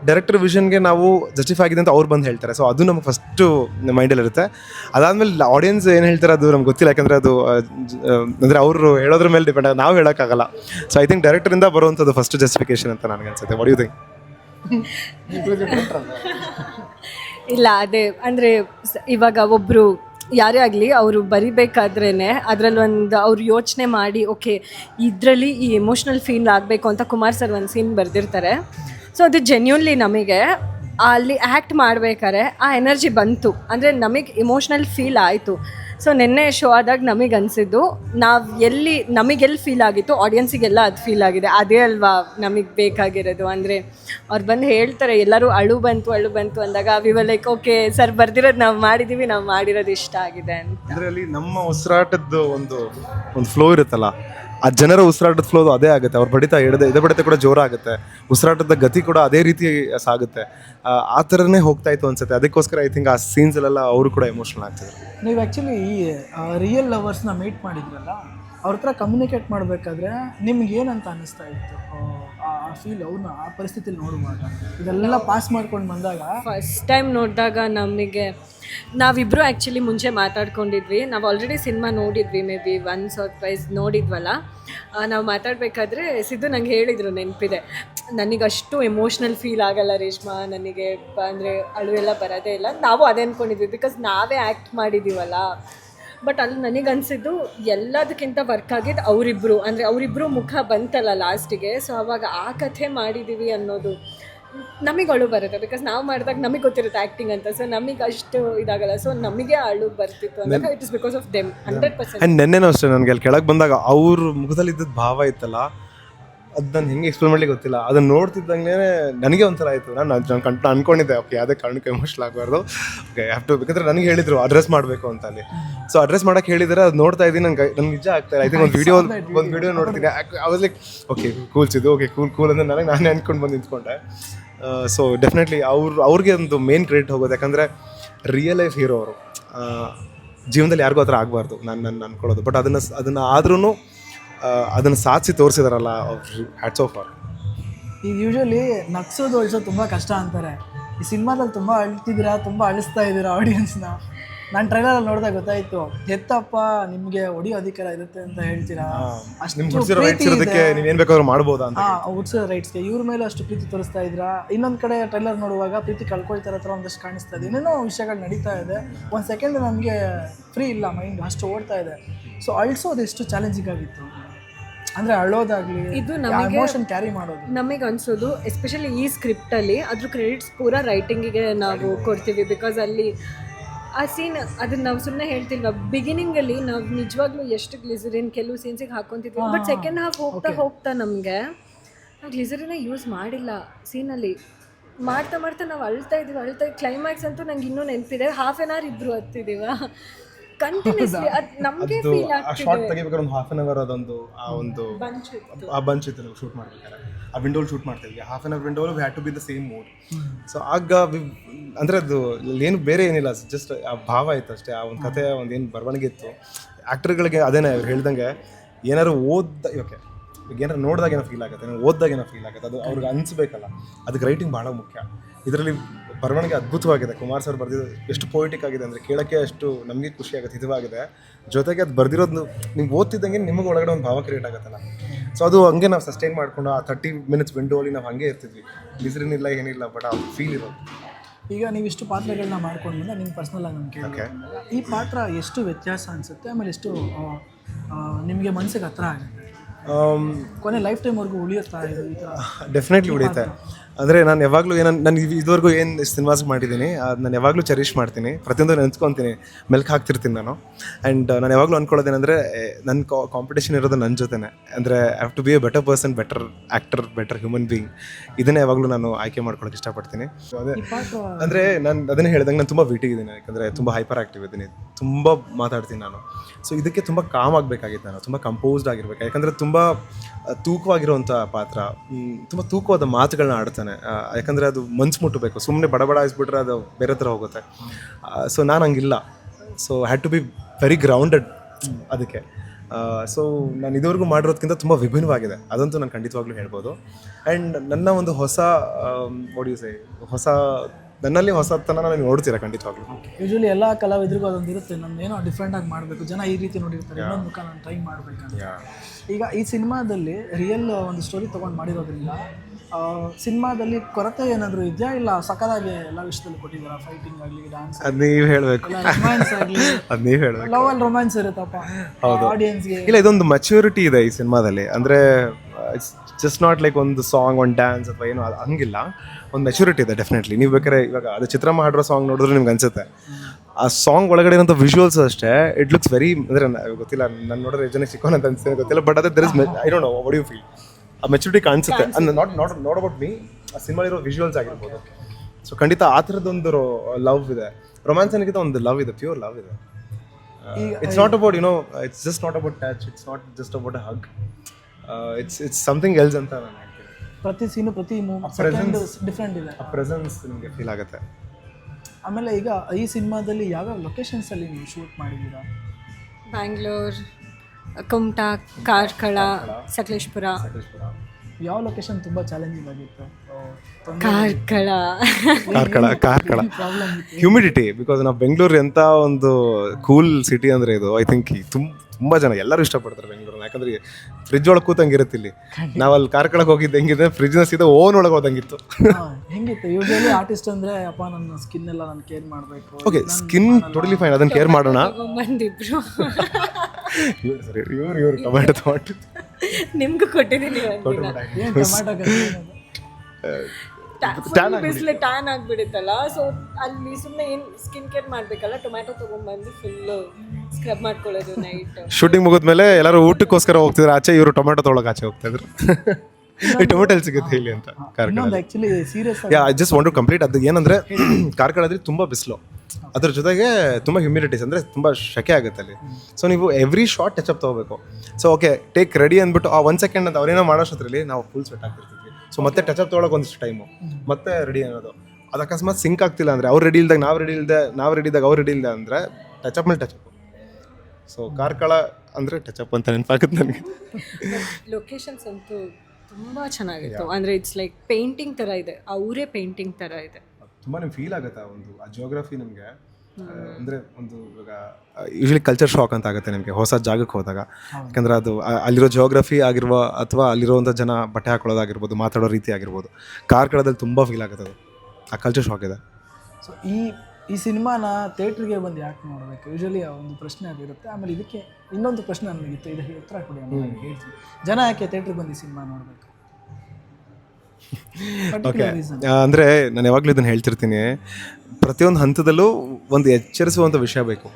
ಡೈರೆಕ್ಟರ್ ವಿಷನ್ಗೆ ನಾವು ಜಸ್ಟಿಫೈ ಆಗಿದೆ ಅಂತ ಅವ್ರು ಬಂದು ಹೇಳ್ತಾರೆ. ಸೊ ಅದು ನಮ್ಗೆ ಫಸ್ಟು ಮೈಂಡಲ್ಲಿರುತ್ತೆ ಅದಾದಮೇಲೆ ಆಡಿಯನ್ಸ್ ಏನು ಹೇಳ್ತಾರೆ ಅದು ನಮ್ಗೆ ಗೊತ್ತಿಲ್ಲ. ಯಾಕಂದರೆ ಅದು ಅಂದರೆ ಅವರು ಹೇಳೋದ್ರ ಮೇಲೆ ಡಿಪೆಂಡ್ ನಾವು ಹೇಳೋಕ್ಕಾಗಲ್ಲ. ಸೊ ಐ ಥಿಂಕ್ ಡೈರೆಕ್ಟರಿಂದ ಬರುವಂಥದ್ದು ಫಸ್ಟ್ ಜಸ್ಟಿಫಿಕೇಶನ್ ಅಂತ ನನಗೆ ಅನ್ಸುತ್ತೆ. ವಾಟ್ ಇಲ್ಲ, ಅದೇ, ಅಂದರೆ ಇವಾಗ ಒಬ್ಬರು ಯಾರೇ ಆಗಲಿ ಅವರು ಬರಿಬೇಕಾದ್ರೇ ಅದರಲ್ಲಿ ಒಂದು ಅವ್ರು ಯೋಚನೆ ಮಾಡಿ ಓಕೆ ಇದರಲ್ಲಿ ಈ ಎಮೋಷ್ನಲ್ ಫೀಲ್ ಆಗಬೇಕು ಅಂತ ಕುಮಾರ್ ಸರ್ ಒಂದು ಸೀನ್ ಬರೆದಿರ್ತಾರೆ. ಸೊ ಅದು ಜೆನ್ಯೂನ್ಲಿ ನಮಗೆ, ಅಲ್ಲಿ ಆ್ಯಕ್ಟ್ ಮಾಡಬೇಕಾದ್ರೆ ಆ ಎನರ್ಜಿ ಬಂತು. ಅಂದರೆ ನಮಗೆ ಇಮೋಷ್ನಲ್ ಫೀಲ್ ಆಯಿತು. ಸೊ ನಿನ್ನೆ ಶೋ ಆದಾಗ ನಮಗೆ ಅನಿಸಿದ್ದು, ನಾವು ಎಲ್ಲಿ ನಮಗೆಲ್ಲಿ ಫೀಲ್ ಆಗಿತ್ತು ಆಡಿಯನ್ಸಿಗೆಲ್ಲ ಅದು ಫೀಲ್ ಆಗಿದೆ. ಅದೇ ಅಲ್ವಾ ನಮಗೆ ಬೇಕಾಗಿರೋದು. ಅಂದರೆ ಅವ್ರು ಬಂದು ಹೇಳ್ತಾರೆ, ಎಲ್ಲರೂ ಅಳು ಬಂತು ಅಳು ಬಂತು ಅಂದಾಗ ವಿವ ಲೈಕ್ ಓಕೆ ಸರ್ ಬರ್ದಿರೋದು ನಾವು ಮಾಡಿದ್ದೀವಿ ನಾವು ಮಾಡಿರೋದು ಇಷ್ಟ ಆಗಿದೆ ಅಂತ. ಅದರಲ್ಲಿ ನಮ್ಮ ಉಸಿರಾಟದ್ದು ಒಂದು ಒಂದು ಫ್ಲೋ ಇರುತ್ತಲ್ಲ ಆ ಜನರ ಉಸಿರಾಟದ ಫ್ಲೋ ಅದೇ ಆಗುತ್ತೆ. ಅವ್ರ ಬಡಿತ ಎಡದೆ ಎದೆ ಬಡಿತ ಕೂಡ ಜೋರಾಗುತ್ತೆ. ಉಸಿರಾಟದ ಗತಿ ಕೂಡ ಅದೇ ರೀತಿ ಸಾಗುತ್ತೆ. ಆ, ಥರನೇ ಹೋಗ್ತಾ ಇತ್ತು ಅನ್ಸುತ್ತೆ. ಅದಕ್ಕೋಸ್ಕರ ಐ ಥಿಂಕ್ ಆ ಸೀನ್ಸಲ್ಲೆಲ್ಲ ಅವರು ಕೂಡ ಎಮೋಷನಲ್ ಆಗ್ತಿದ್ರು. ನೀವು ಆ್ಯಕ್ಚುಲಿ ಈ ರಿಯಲ್ ಲವರ್ಸ್ನ ಮೀಟ್ ಮಾಡಿದ್ರಲ್ಲ ಅವ್ರ ಹತ್ರ ಕಮ್ಯುನಿಕೇಟ್ ಮಾಡಬೇಕಾದ್ರೆ ನಿಮ್ಗೆ ಏನಂತ ಅನ್ನಿಸ್ತಾ ಇತ್ತು? ಆ, ಫೀಲ್ ಅವ್ರನ್ನ ಆ ಪರಿಸ್ಥಿತಿಲಿ ನೋಡುವಾಗ ಇದೆಲ್ಲ ಪಾಸ್ ಮಾಡ್ಕೊಂಡು ಬಂದಾಗ ಫಸ್ಟ್ ಟೈಮ್ ನೋಡಿದಾಗ ನಮಗೆ ನಾವಿಬ್ಬರು ಆ್ಯಕ್ಚುಲಿ ಮುಂಚೆ ಮಾತಾಡ್ಕೊಂಡಿದ್ವಿ. ನಾವು ಆಲ್ರೆಡಿ ಸಿನಿಮಾ ನೋಡಿದ್ವಿ ಮೇ ಬಿ ಒನ್ಸ್ ಟ್ವೈಸ್ ನೋಡಿದ್ವಲ್ಲ. ನಾವು ಮಾತಾಡಬೇಕಾದ್ರೆ ಸಿದ್ದು ನಂಗೆ ಹೇಳಿದರು ನೆನಪಿದೆ. ನನಗಷ್ಟು ಎಮೋಷ್ನಲ್ ಫೀಲ್ ಆಗಲ್ಲ ರೇಷ್ಮಾ ನನಗೆ ಅಂದರೆ ಅಳುವೆಲ್ಲ ಬರೋದೇ ಇಲ್ಲ. ನಾವು ಅದೇ ಅಂದ್ಕೊಂಡಿದ್ವಿ ಬಿಕಾಸ್ ನಾವೇ ಆ್ಯಕ್ಟ್ ಮಾಡಿದ್ದೀವಲ್ಲ ಬಟ್ ಅಲ್ಲಿ ನನಗೆ ಅನಿಸಿದ್ದು ಎಲ್ಲದಕ್ಕಿಂತ ವರ್ಕ್ ಆಗಿದ್ದು ಅವರಿಬ್ಬರು ಅಂದರೆ ಅವರಿಬ್ಬರು ಮುಖ ಬಂತಲ್ಲ ಲಾಸ್ಟಿಗೆ. ಸೊ ಅವಾಗ ಆ ಕಥೆ ಮಾಡಿದ್ದೀವಿ ಅನ್ನೋದು ನಮಗೆ ಅಳು ಬರುತ್ತೆ. ಬಿಕಾಸ್ ನಾವು ಮಾಡಿದಾಗ ನಮಗೆ ಗೊತ್ತಿರುತ್ತೆ ಆ್ಯಕ್ಟಿಂಗ್ ಅಂತ. ಸೊ ನಮಗೆ ಅಷ್ಟು ಇದಾಗಲ್ಲ. ಸೊ ನಮಗೆ ಅಳು ಬರ್ತಿತ್ತು ಅಂದಾಗ it is because of them hundred percent ನೆನ್ನೆನೂ ಅಷ್ಟೇ ನನಗೆ ಅಲ್ಲಿ ಕೆಳಗೆ ಬಂದಾಗ ಅವ್ರ ಮುಖದಲ್ಲಿ ಇದ್ದದ್ದು ಭಾವ ಇತ್ತಲ್ಲ ಅದು ನಾನು ಹೆಂಗೆ ಎಕ್ಸ್ಪ್ಲೇನ್ ಮಾಡ್ಲಿಕ್ಕೆ ಗೊತ್ತಿಲ್ಲ. ಅದನ್ನ ನೋಡ್ತಿದ್ದಂಗೆ ನನಗೆ ಒಂಥರ ಆಯಿತು. ನಾನು ನಾನು ಕಂಡು ಅನ್ಕೊಂಡಿದ್ದೆ ಓಕೆ ಯಾವುದೇ ಕಾರಣಕ್ಕೆ ಎಮೋಷನಲ್ ಆಗಬಾರ್ದು. ಓಕೆ ಹ್ಯಾವ್ ಟು ಬೇಕಂದ್ರೆ ನನಗೆ ಹೇಳಿದ್ರು ಅಡ್ರೆಸ್ ಮಾಡಬೇಕು ಅಂತ ಅಲ್ಲಿ. ಸೊ ಅಡ್ರೆಸ್ ಮಾಡಕ್ಕೆ ಹೇಳಿದ್ರೆ ಅದು ನೋಡ್ತಾ ಇದ್ದೀನಿ. ನಂಗೆ ನಂಗೆ ನಿಜ ಆಗ್ತಾ ಐ ತಿಂಕ್ ಒಂದು ವಿಡಿಯೋ ಒಂದು ವಿಡಿಯೋ ನೋಡ್ತೀನಿ ಐ ಲೈಕ್ ಓಕೆ ಕೂಲ್ಸ್ ಇದು ಓಕೆ ಕೂಲ್ ಕೂಲ್ ಅಂದರೆ ನನಗೆ ನಾನೇ ಅನ್ಕೊಂಡು ಬಂದು ನಿಂತ್ಕೊಂಡೆ. ಸೊ ಡೆಫಿನೆಟ್ಲಿ ಅವ್ರು ಅವ್ರಿಗೆ ಒಂದು ಮೇನ್ ಕ್ರೆಡಿಟ್ ಹೋಗೋದು. ಯಾಕಂದರೆ ರಿಯಲ್ ಲೈಫ್ ಹೀರೋ ಅವರು. ಜೀವನದಲ್ಲಿ ಯಾರಿಗೂ ಆ ಥರ ಆಗಬಾರ್ದು. ನಾನು ನನ್ನ ಅನ್ಕೊಳ್ಳೋದು. ಬಟ್ ಅದನ್ನು ಅದನ್ನು ಆದ್ರೂ ಅದನ್ನು ಸಾಧಿಸಿ ತೋರಿಸಿದಾರಲ್ಲ ಹ್ಯಾಟ್ಸ್ ಆಫ್ ಆರ್ ಈಗ ಯೂಶಲಿ ನಗ್ಸೋದು ಅಳಿಸೋದು ತುಂಬ ಕಷ್ಟ ಅಂತಾರೆ. ಈ ಸಿನಿಮಾದಲ್ಲಿ ತುಂಬ ಅಳ್ತಿದ್ದೀರಾ ತುಂಬ ಅಳಿಸ್ತಾ ಇದ್ದೀರಾ ಆಡಿಯನ್ಸ್ನ ನಾನು ಟ್ರೈಲರಲ್ಲಿ ನೋಡಿದಾಗ ಗೊತ್ತಾಯ್ತು ಎತ್ತಪ್ಪ ನಿಮಗೆ ಹೊಡಿಯೋ ಅಧಿಕಾರ ಇರುತ್ತೆ ಅಂತ ಹೇಳ್ತೀರಾ? ಅಷ್ಟು ಪ್ರೀತಿ ನೀವೇನು ಬೇಕಾದ್ರೂ ಮಾಡ್ಬೋದಾ ಅಂತ ಉತ್ಸವ ರೈಟ್ಸ್ಗೆ ಇವ್ರ ಮೇಲೆ ಅಷ್ಟು ಪ್ರೀತಿ ತೋರಿಸ್ತಾ ಇದ್ದೀರಾ? ಇನ್ನೊಂದು ಕಡೆ ಟ್ರೈಲರ್ ನೋಡುವಾಗ ಪ್ರೀತಿ ಕಳ್ಕೊಳ್ತಾರ ಹತ್ರ ಒಂದಷ್ಟು ಕಾಣಿಸ್ತಾ ಇದೆ. ಏನೇನೋ ವಿಷಯಗಳು ನಡೀತಾ ಇದೆ. ಒಂದು ಸೆಕೆಂಡ್ ನನಗೆ ಫ್ರೀ ಇಲ್ಲ ಮೈಂಡ್ ಅಷ್ಟು ಓಡ್ತಾ ಇದೆ. ಸೊ ಅಳಿಸೋದು ಎಷ್ಟು ಚಾಲೆಂಜಿಂಗ್ ಆಗಿತ್ತು? ಅಂದರೆ ಅಳೋದಾಗ್ಲಿ ಇದು ಎಮೋಷನ್ ಕ್ಯಾರಿ ಮಾಡೋದು. ನಮಗೆ ಅನ್ಸೋದು ಎಸ್ಪೆಷಲಿ ಈ ಸ್ಕ್ರಿಪ್ಟ್ ಅಲ್ಲಿ ಅದ್ರ ಕ್ರೆಡಿಟ್ಸ್ ಪೂರಾ ರೈಟಿಂಗಿಗೆ ನಾವು ಕೊಡ್ತೀವಿ ಬಿಕಾಸ್ ಅಲ್ಲಿ ಆ ಸೀನ್ ಅದನ್ನ ನಾವು ಸುಮ್ಮನೆ ಹೇಳ್ತಿಲ್ವಾ ಬಿಗಿನಿಂಗಲ್ಲಿ ನಾವು ನಿಜವಾಗ್ಲೂ ಎಷ್ಟು ಗ್ಲಿಸರಿನ್ ಕೆಲವು ಸೀನ್ಸಿಗೆ ಹಾಕೊಂತಿದ್ವಿ ಬಟ್ ಸೆಕೆಂಡ್ ಹಾಫ್ ಹೋಗ್ತಾ ಹೋಗ್ತಾ ನಮಗೆ ಗ್ಲಿಸರಿನ ಯೂಸ್ ಮಾಡಿಲ್ಲ ಸೀನಲ್ಲಿ ಮಾಡ್ತಾ ಮಾಡ್ತಾ ನಾವು ಅಳ್ತಾ ಇದೀವಿ ಅಳ್ತಾ ಕ್ಲೈಮ್ಯಾಕ್ಸ್ ಅಂತೂ ನಂಗೆ ಇನ್ನೂ ನೆನಪಿದೆ ಹಾಫ್ ಆನ್ ಅವರ್ ಇಬ್ರು ಹತ್ತಿದೀವ. ಕಂಟಿನ್ಯೂಸ್ಲಿ ಅದು ನಮಗೆ ಫೀಲ್ ಆ ಶಾರ್ಟ್ ಆಗ್ತಿದೆ. ತೆಗಿಬೇಕಾದ್ರೆ ಒಂದು ಹಾಫ್ ಆನ್ ಅವರ್ ಅದೊಂದು ಆ ಒಂದು ಬಂಚ್ ಇತ್ತು. ಆ ಬಂಚ್ ಇತ್ತು ನಾವು ಶೂಟ್ ಮಾಡ್ಬೇಕಾದ್ರೆ. ಆ ವಿಂಡೋಲ್ ಶೂಟ್ ಮಾಡ್ತಿದ್ವಿ half an hour ವಿಂಡೋಲ್ had to be the same mood so ಆಗ ವಿ- ಅಂದ್ರೆ ಅದು ಏನು ಬೇರೆ ಏನಿಲ್ಲ ಜಸ್ಟ್ ಆ ಭಾವ ಇತ್ತು ಅಷ್ಟೇ. ಆ ಒಂದು ಕಥೆ ಒಂದು ಏನು ಬರವಣಿಗೆ ಇತ್ತು. ಆ್ಯಕ್ಟರ್ಗಳಿಗೆ ಅದೇನೇ ಅವ್ರು ಹೇಳ್ದಂಗೆ ಏನಾದ್ರು ಓದ್ದ ಓಕೆ ಈಗ ಏನಾರು ನೋಡಿದಾಗ ಏನೋ ಫೀಲ್ ಆಗುತ್ತೆ ಓದ್ದಾಗ ಓದಿದಾಗ ಏನೋ ಫೀಲ್ ಆಗುತ್ತೆ ಅದು ಅವ್ರಿಗೆ ಅನಿಸ್ಬೇಕಲ್ಲ. ಅದಕ್ಕೆ ರೈಟಿಂಗ್ ಭಾಳ ಮುಖ್ಯ. ಇದರಲ್ಲಿ ಬರವಣಿಗೆ ಅದ್ಭುತವಾಗಿದೆ. ಕುಮಾರ್ ಸರ್ ಬರೆದಿದ್ದು ಎಷ್ಟು ಪೊಯಿಟಿಕ್ ಆಗಿದೆ ಅಂದರೆ ಕೇಳೋಕ್ಕೆ ಅಷ್ಟು ನಮಗೆ ಖುಷಿ ಆಗುತ್ತೆ ಹಿತವಾಗಿದೆ ಜೊತೆಗೆ ಅದು ಬರ್ದಿರೋದು ನೀವು ಓದ್ತಿದ್ದಂಗೆ ನಿಮಗೆ ಒಳಗಡೆ ಒಂದು ಭಾವ ಕ್ರಿಯೇಟ್ ಆಗುತ್ತಲ್ಲ. ಸೊ ಅದು ಹಂಗೆ ನಾವು ಸಸ್ಟೈನ್ ಮಾಡಿಕೊಂಡು ಆ ತರ್ಟಿ ಮಿನಿಟ್ಸ್ ವಿಂಡೋ ಅಲ್ಲಿ ನಾವು ಹಂಗೆ ಇರ್ತಿದ್ವಿ. ಬಿಸಿಲಿನಿಲ್ಲ ಏನಿಲ್ಲ ಬಟ್ ಆ ಫೀಲ್ ಇರೋದು. ಈಗ ನೀವು ಇಷ್ಟು ಪಾತ್ರಗಳನ್ನ ಮಾಡ್ಕೊಂಡು ಬಂದ ನಿಮ್ಮ ಪರ್ಸ್ನಲ್ ಆಗಿ ನಮ್ಗೆ ಕೇಳಿ ಈ ಪಾತ್ರ ಎಷ್ಟು ವ್ಯತ್ಯಾಸ ಅನಿಸುತ್ತೆ? ಆಮೇಲೆ ಎಷ್ಟು ನಿಮಗೆ ಮನಸ್ಸಿಗೆ ಹತ್ರ ಆಗುತ್ತೆ? ಕೊನೆ ಲೈಫ್ ಟೈಮ್ವರೆಗೂ ಉಳಿಯುತ್ತಾ ಇದು ಡೆಫಿನೆಟ್ಲಿ ಉಳಿಯುತ್ತೆ. ಅಂದರೆ ನಾನು ಯಾವಾಗಲೂ ಏನು ನಾನು ಇದುವರೆಗೂ ಏನು ಸಿನಿಮಾಸ್ ಮಾಡಿದ್ದೀನಿ ಅದು ನಾನು ಯಾವಾಗಲೂ ಚೆರಿಷ್ ಮಾಡ್ತೀನಿ. ಪ್ರತಿಯೊಂದು ನೆನ್ಸ್ಕೊತೀನಿ ಮೆಲ್ಕ್ ಹಾಕ್ತಿರ್ತೀನಿ ನಾನು. ಆ್ಯಂಡ್ ನಾನು ಯಾವಾಗಲೂ ಅಂದ್ಕೊಳ್ಳೋದೇನೆಂದರೆ ನನ್ನ ಕಾಂಪಿಟೇಷನ್ ಇರೋದು ನನ್ನ ಜೊತೆನೇ. ಅಂದರೆ have to be a better person better actor better human being ಇದನ್ನೇ ಯಾವಾಗಲೂ ನಾನು ಆಯ್ಕೆ ಮಾಡ್ಕೊಳ್ಳೋಕೆ ಇಷ್ಟಪಡ್ತೀನಿ. ಅದೇ ಅಂದರೆ ನಾನು ಅದನ್ನೇ ಹೇಳಿದಂಗೆ ನಾನು ತುಂಬ ವೀಟಿಗಿದ್ದೀನಿ ಯಾಕಂದರೆ ತುಂಬ ಹೈಪರ್ ಆ್ಯಕ್ಟಿವ್ ಇದ್ದೀನಿ. ತುಂಬ ಮಾತಾಡ್ತೀನಿ ನಾನು. ಸೊ ಇದಕ್ಕೆ ತುಂಬ ಕಾಮ್ ಆಗಬೇಕಾಗಿತ್ತು ನಾನು. ತುಂಬ ಕಂಪೋಸ್ಡ್ ಆಗಿರ್ಬೇಕು. ಯಾಕಂದರೆ ತುಂಬ ತೂಕವಾಗಿರುವಂಥ ಪಾತ್ರ ತುಂಬ ತೂಕವಾದ ಮಾತುಗಳನ್ನ ಆಡ್ತಾನೆ. ಯಾಕಂದರೆ ಅದು ಮನ್ಸು ಮುಟ್ಟಬೇಕು ಸುಮ್ಮನೆ ಬಡ ಬಡ ಆಯಿಸ್ಬಿಟ್ರೆ ಅದು ಬೇರೆ ಥರ ಹೋಗುತ್ತೆ. ಸೊ ನಾನು ಹಂಗಿಲ್ಲ. So had to be very grounded ಅದಕ್ಕೆ. ಸೊ ನಾನು ಇದುವರೆಗೂ ಮಾಡಿರೋದಕ್ಕಿಂತ ತುಂಬ ವಿಭಿನ್ನವಾಗಿದೆ. ಅದಂತೂ ನಾನು ಖಂಡಿತವಾಗ್ಲೂ ಹೇಳ್ಬೋದು. ಆ್ಯಂಡ್ ನನ್ನ ಒಂದು ಹೊಸ ಸೇ ಹೊಸ ನನ್ನಲ್ಲಿ ಹೊಸತನ ನಾನು ನೋಡ್ತೀರಾ ಖಂಡಿತವಾಗ್ಲೂ. ಯೂಶಲಿ ಎಲ್ಲ ಕಲಾವಿದರಿಗೂ ಅದೊಂದು ಇರುತ್ತೆ ನಾನು ಏನೋ ಡಿಫ್ರೆಂಟ್ ಆಗಿ ಮಾಡಬೇಕು. ಜನ ಈ ರೀತಿ ನೋಡಿರ್ತಾರೆ ಇನ್ನೊಂದು ಮುಖ ನಾನು ಟ್ರೈ ಮಾಡ್ಬೇಕಂತ. ಈಗ ಈ ಸಿನಿಮಾದಲ್ಲಿ ರಿಯಲ್ ಒಂದು ಸ್ಟೋರಿ ತೊಗೊಂಡು ಮಾಡಿರೋದ್ರಿಂದ ಸಿನಿಮಾದಲ್ಲಿ ಕೊರತೆ ಏನಾದರೂ ಇದೆಯಾ ಇಲ್ಲ ಸಕಲಾಗಿ ಎಲ್ಲ ವಿಷಯದಲ್ಲಿ ಕೊಟ್ಟಿದ್ದಾರೆ? ಫೈಟಿಂಗ್ ಆಗಲಿ ಡ್ಯಾನ್ಸ್ ಅದು ನೀವು ಹೇಳಬೇಕು. ರೊಮ್ಯಾನ್ಸ್ ಆಗಲಿ. ಅದು ನೀವು ಹೇಳಬೇಕು. ಲವ್ ಅಲ್ಲಿ ರೊಮ್ಯಾನ್ಸ್ ಇರುತ್ತಪ್ಪ. ಆಡಿಯನ್ಸ್ಗೆ ಇಲ್ಲ ಇದೊಂದು ಮೆಚ್ಯೂರಿಟಿ ಇದೆ ಈ ಸಿನಿಮಾದಲ್ಲಿ. ಅಂದರೆ ಇಟ್ಸ್ ಜಸ್ಟ್ ನಾಟ್ ಲೈಕ್ ಒಂದು ಸಾಂಗ್ ಒಂದು ಡ್ಯಾನ್ಸ್ ಅಥವಾ ಏನು ಅದು ಹಂಗಿಲ್ಲ. ಒಂದು ಮೆಚುರಿಟಿ ಇದೆ ಡೆಫಿನೆಟ್ಲಿ ನೀವು ಬೇಕಾದ್ರೆ ಇವಾಗ ಅದು ಚಿತ್ರ ಮಾಡಿರೋ ಸಾಂಗ್ ನೋಡಿದ್ರೆ ನಿಮ್ಗೆ ಅನ್ಸುತ್ತೆ. ಆ ಸಾಂಗ್ ಒಳಗಡೆ ಇರೋಂಥ ವಿಜುವಲ್ಸ್ ಅಷ್ಟೇ ಇಟ್ ಲುಕ್ಸ್ ವೆರಿ ಅಂದರೆ ಗೊತ್ತಿಲ್ಲ ನಾನು ನೋಡಿದ್ರೆ ಜನಕ್ಕೆ ಸಿಕ್ಕೋಣ ಅಂತ ಅನ್ಸುತ್ತೆ ಗೊತ್ತಿಲ್ಲ ಬಟ್ ಅದೇ there is I don't know what you feel ಆ ಮೆಚುರಿಟಿ ಕಾಣಿಸುತ್ತೆ. ಅಂದ್ರೆ not not not about me ಆ ಸಿನಿಮಾ ಇರೋ ವಿಜುವಲ್ಸ್ ಆಗಿರ್ಬೋದು. ಸೊ ಖಂಡಿತ ಆ ಥರದ್ದೊಂದು ಲವ್ ಇದೆ. ರೊಮ್ಯಾನ್ಸ್ ಅನ್ನೋಕ್ಕಿಂತ ಒಂದು ಲವ್ ಇದೆ ಪ್ಯೂರ್ ಲವ್ ಇದೆ. It's not about you know it's just not about touch it's not just about a hug it's it's something else ಅಂತ ನಾನು ಹೇಳ್ತೀನಿ. ಪ್ರತಿ ಸೀನು ಪ್ರತಿ ಸೆಕೆಂಡ್ ಡಿಫ್ರೆಂಟ್ ಇದೆ. ಆ ಪ್ರೆಸೆನ್ಸ್ ನಿಮಗೆ ಫೀಲ್ ಆಗುತ್ತೆ. ಆಮೇಲೆ ಈಗ ಈ ಸಿನಿಮಾದಲ್ಲಿ ಯಾವ್ಯಾವ ಲೊಕೇಶನ್ಸಲ್ಲಿ ನೀವು ಶೂಟ್ ಮಾಡಿದ್ದೀರಾ? ಬ್ಯಾಂಗ್ಳೂರ್ ಕುಮಟಾ ಕಾರ್ಕಳ ಸಕಲೇಶ್ಪುರ ಯಾವ ಲೊಕೇಶನ್ ತುಂಬಾ ಚಾಲೆಂಜಿಂಗ್ ಆಗಿತ್ತು? Karkala Karkala Karkala problem humidity because ನಾವು ಬೆಂಗಳೂರು ಎಂಥ ಒಂದು ಕೂಲ್ ಸಿಟಿ ಅಂದರೆ ಇದು ಐ ಥಿಂಕ್ ತುಂಬ ತುಂಬ ಜನ ಎಲ್ಲರೂ ಇಷ್ಟಪಡ್ತಾರೆ ಬೆಂಗಳೂರನ್ನ. ಯಾಕಂದ್ರೆ ಫ್ರಿಜ್ ಒಳಗೆ ಕೂತಂಗಿರುತ್ತೆ ಇಲ್ಲಿ. ನಾವು ಅಲ್ಲಿ ಕಾರ್ಕಳಕ್ಕೆ ಹೋಗಿದ್ದು ಹೆಂಗಿದೆ ಫ್ರಿಜ್ನ ಸೀದಾ ಓನ್ ಒಳಗೆ ಹೋದಂಗಿತ್ತು. ಹೆಂಗಿತ್ತು? ಯೂಶಲಿ ಆರ್ಟಿಸ್ಟ್ ಅಂದ್ರೆ ಅಪ್ಪ ನನ್ನ ಸ್ಕಿನ್ ಎಲ್ಲ ನಾನು ಕೇರ್ ಮಾಡಬೇಕು. ಓಕೆ ಸ್ಕಿನ್ ಟೋಟಲಿ ಫೈನ್ ಅದನ್ನ ಕೇರ್ ಮಾಡೋಣ. ಬಂದಿಬ್ರು ಇವ್ರು ಸರಿ ಇವ್ರು ಇವ್ರು ಟೊಮ್ಯಾಟೊ ಟೊಮ್ಯಾಟೊ ನಿಮ್ಗೂ ಕೊಟ್ಟಿದ್ದೀನಿ ಫುಲ್ ಬಿಸಿಲು ಟ್ಯಾನ್ ಆಗಿಬಿಡುತ್ತಲ್ಲ? ಸೊ ಅಲ್ಲಿ ಸುಮ್ಮನೆ ಏನು ಸ್ಕಿನ್ ಕೇರ್ ಮಾಡಬೇಕಲ್ಲ ಟೊಮ್ಯಾಟೊ ತೊಗೊಂಡ್ಬಂದು ಫುಲ್ಲು ಸ್ಕ್ರಬ್ ಮಾಡ್ಕೊಳ್ಳೋದು ನೈಟ್ ಶೂಟಿಂಗ್ ಮುಗಿದ್ಮೇಲೆ ಎಲ್ಲರೂ ಊಟಕ್ಕೋಸ್ಕರ ಹೋಗ್ತಿದ್ರು. ಆಚೆ ಇವರು ಟೊಮ್ಯಾಟೊ ತೊಗೊಳಕ್ಕೆ ಆಚೆ ಹೋಗ್ತಾ ಇದ್ರು ಈ ಟೊಮೆಟೊ ಎಲ್ಲಿ ಸಿಗುತ್ತೆ ಇಲ್ಲಿ ಅಂತ Karkala actually serious yeah I just want to complete ಅದು. ಏನಂದ್ರೆ ಕಾರ್ಕಳದಲ್ಲಿ ತುಂಬಾ ಬಿಸಿಲು. ಅದ್ರ ಜೊತೆಗೆ ತುಂಬಾ ಹ್ಯೂಮಿಡಿಟೀಸ್ ಅಂದ್ರೆ ತುಂಬಾ ಶೆಕೆ ಆಗುತ್ತೆ ಅಲ್ಲಿ. ಸೊ ನೀವು ಎವ್ರಿ ಶಾರ್ಟ್ ಟಚ್ ಅಪ್ ತಗೋಬೇಕು. ಸೊ ಓಕೆ ಟೇಕ್ ರೆಡಿ ಅಂದ್ಬಿಟ್ಟು ಆ ಒನ್ ಸೆಕೆಂಡ್ ಅಂತ ಅವ್ರೇನೋ ಮಾಡೋಷ್ಟರಲ್ಲಿ ನಾವು ಫುಲ್ ಸ್ವೆಟ್ ಆಗ್ತಿರ್ತೀವಿ ಸೊ ಮತ್ತೆ ಟಚ್ ಅಪ್ ತೊಗೊಳಕ್ಕೆ ಒಂದಿಷ್ಟು ಟೈಮು ಮತ್ತೆ ರೆಡಿ ಅನ್ನೋದು ಅದು ಅಕಸ್ಮಾತ್ ಸಿಂಕ್ ಆಗ್ತಿಲ್ಲ ಅಂದರೆ ಅವ್ರು ರೆಡಿ ಇಲ್ದಾಗ ನಾವು ರೆಡಿ ಇಲ್ಲದೆ ನಾವು ರೆಡಿ ಇದ್ದಾಗ ಅವ್ರು ರೆಡಿ ಇಲ್ಲ ಅಂದರೆ ಟಚ್ ಅಪ್ ಮೇಲೆ ಟಚ್ ಅಪ್ ಸೊ ಕಾರ್ಕಳ ಅಂದರೆ ಟಚ್ ಅಪ್ ಅಂತ ನೆನಪಾಗುತ್ತೆ ನನಗೆ. ಲೊಕೇಶನ್ಸ್ ಅಂತೂ ತುಂಬ ಚೆನ್ನಾಗಿತ್ತು. ಅಂದರೆ ಇಟ್ಸ್ ಲೈಕ್ ಪೇಂಟಿಂಗ್ ಥರ ಇದೆ. ಅವರೇ ಪೇಂಟಿಂಗ್ ಥರ ಇದೆ. ತುಂಬಾ ಫೀಲ್ ಆಗುತ್ತೆ ಆ ಒಂದು ಆ ಜಿಯೋಗ್ರಫಿ ನಿಮಗೆ. ಅಂದರೆ ಒಂದು ಇವಾಗ ಯೂಶಲಿ ಕಲ್ಚರ್ ಶಾಕ್ ಅಂತ ಆಗುತ್ತೆ ನಿಮಗೆ ಹೊಸ ಜಾಗಕ್ಕೆ ಹೋದಾಗ. ಯಾಕಂದ್ರೆ ಅದು ಅಲ್ಲಿರೋ ಜೋಗ್ರಫಿ ಆಗಿರುವ ಅಥವಾ ಅಲ್ಲಿರುವಂಥ ಜನ ಬಟ್ಟೆ ಹಾಕೊಳ್ಳೋದಾಗಿರ್ಬೋದು ಮಾತಾಡೋ ರೀತಿ ಆಗಿರ್ಬೋದು ಕಾರ್ಕಳದಲ್ಲಿ ತುಂಬ ಫೀಲ್ ಆಗುತ್ತೆ ಅದು. ಆ ಕಲ್ಚರ್ ಶಾಕ್ ಇದೆ. ಸೊ ಈ ಈ ಸಿನಿಮಾನ ಥಿಯೇಟ್ರಿಗೆ ಬಂದು ಯಾಕೆ ನೋಡಬೇಕು? ಯೂಶಲಿ ಒಂದು ಪ್ರಶ್ನೆ ಅದಿರುತ್ತೆ ಆಮೇಲೆ ಇದಕ್ಕೆ ಇನ್ನೊಂದು ಪ್ರಶ್ನೆ ನನಗಿತ್ತು. ಇದಕ್ಕೆ ಉತ್ತರ ಕೊಡಿ ಅಂತ ಹೇಳ್ತೀನಿ. ಜನ ಯಾಕೆ ಥಿಯೇಟ್ರಿಗೆ ಬಂದು ಈ ಸಿನಿಮಾ ನೋಡಬೇಕು? ಓಕೆ ಅಂದರೆ ನಾನು ಯಾವಾಗಲೂ ಇದನ್ನು ಹೇಳ್ತಿರ್ತೀನಿ. ಪ್ರತಿಯೊಂದು ಹಂತದಲ್ಲೂ ಒಂದು ಎಚ್ಚರಿಸುವಂಥ ವಿಷಯ ಬೇಕು.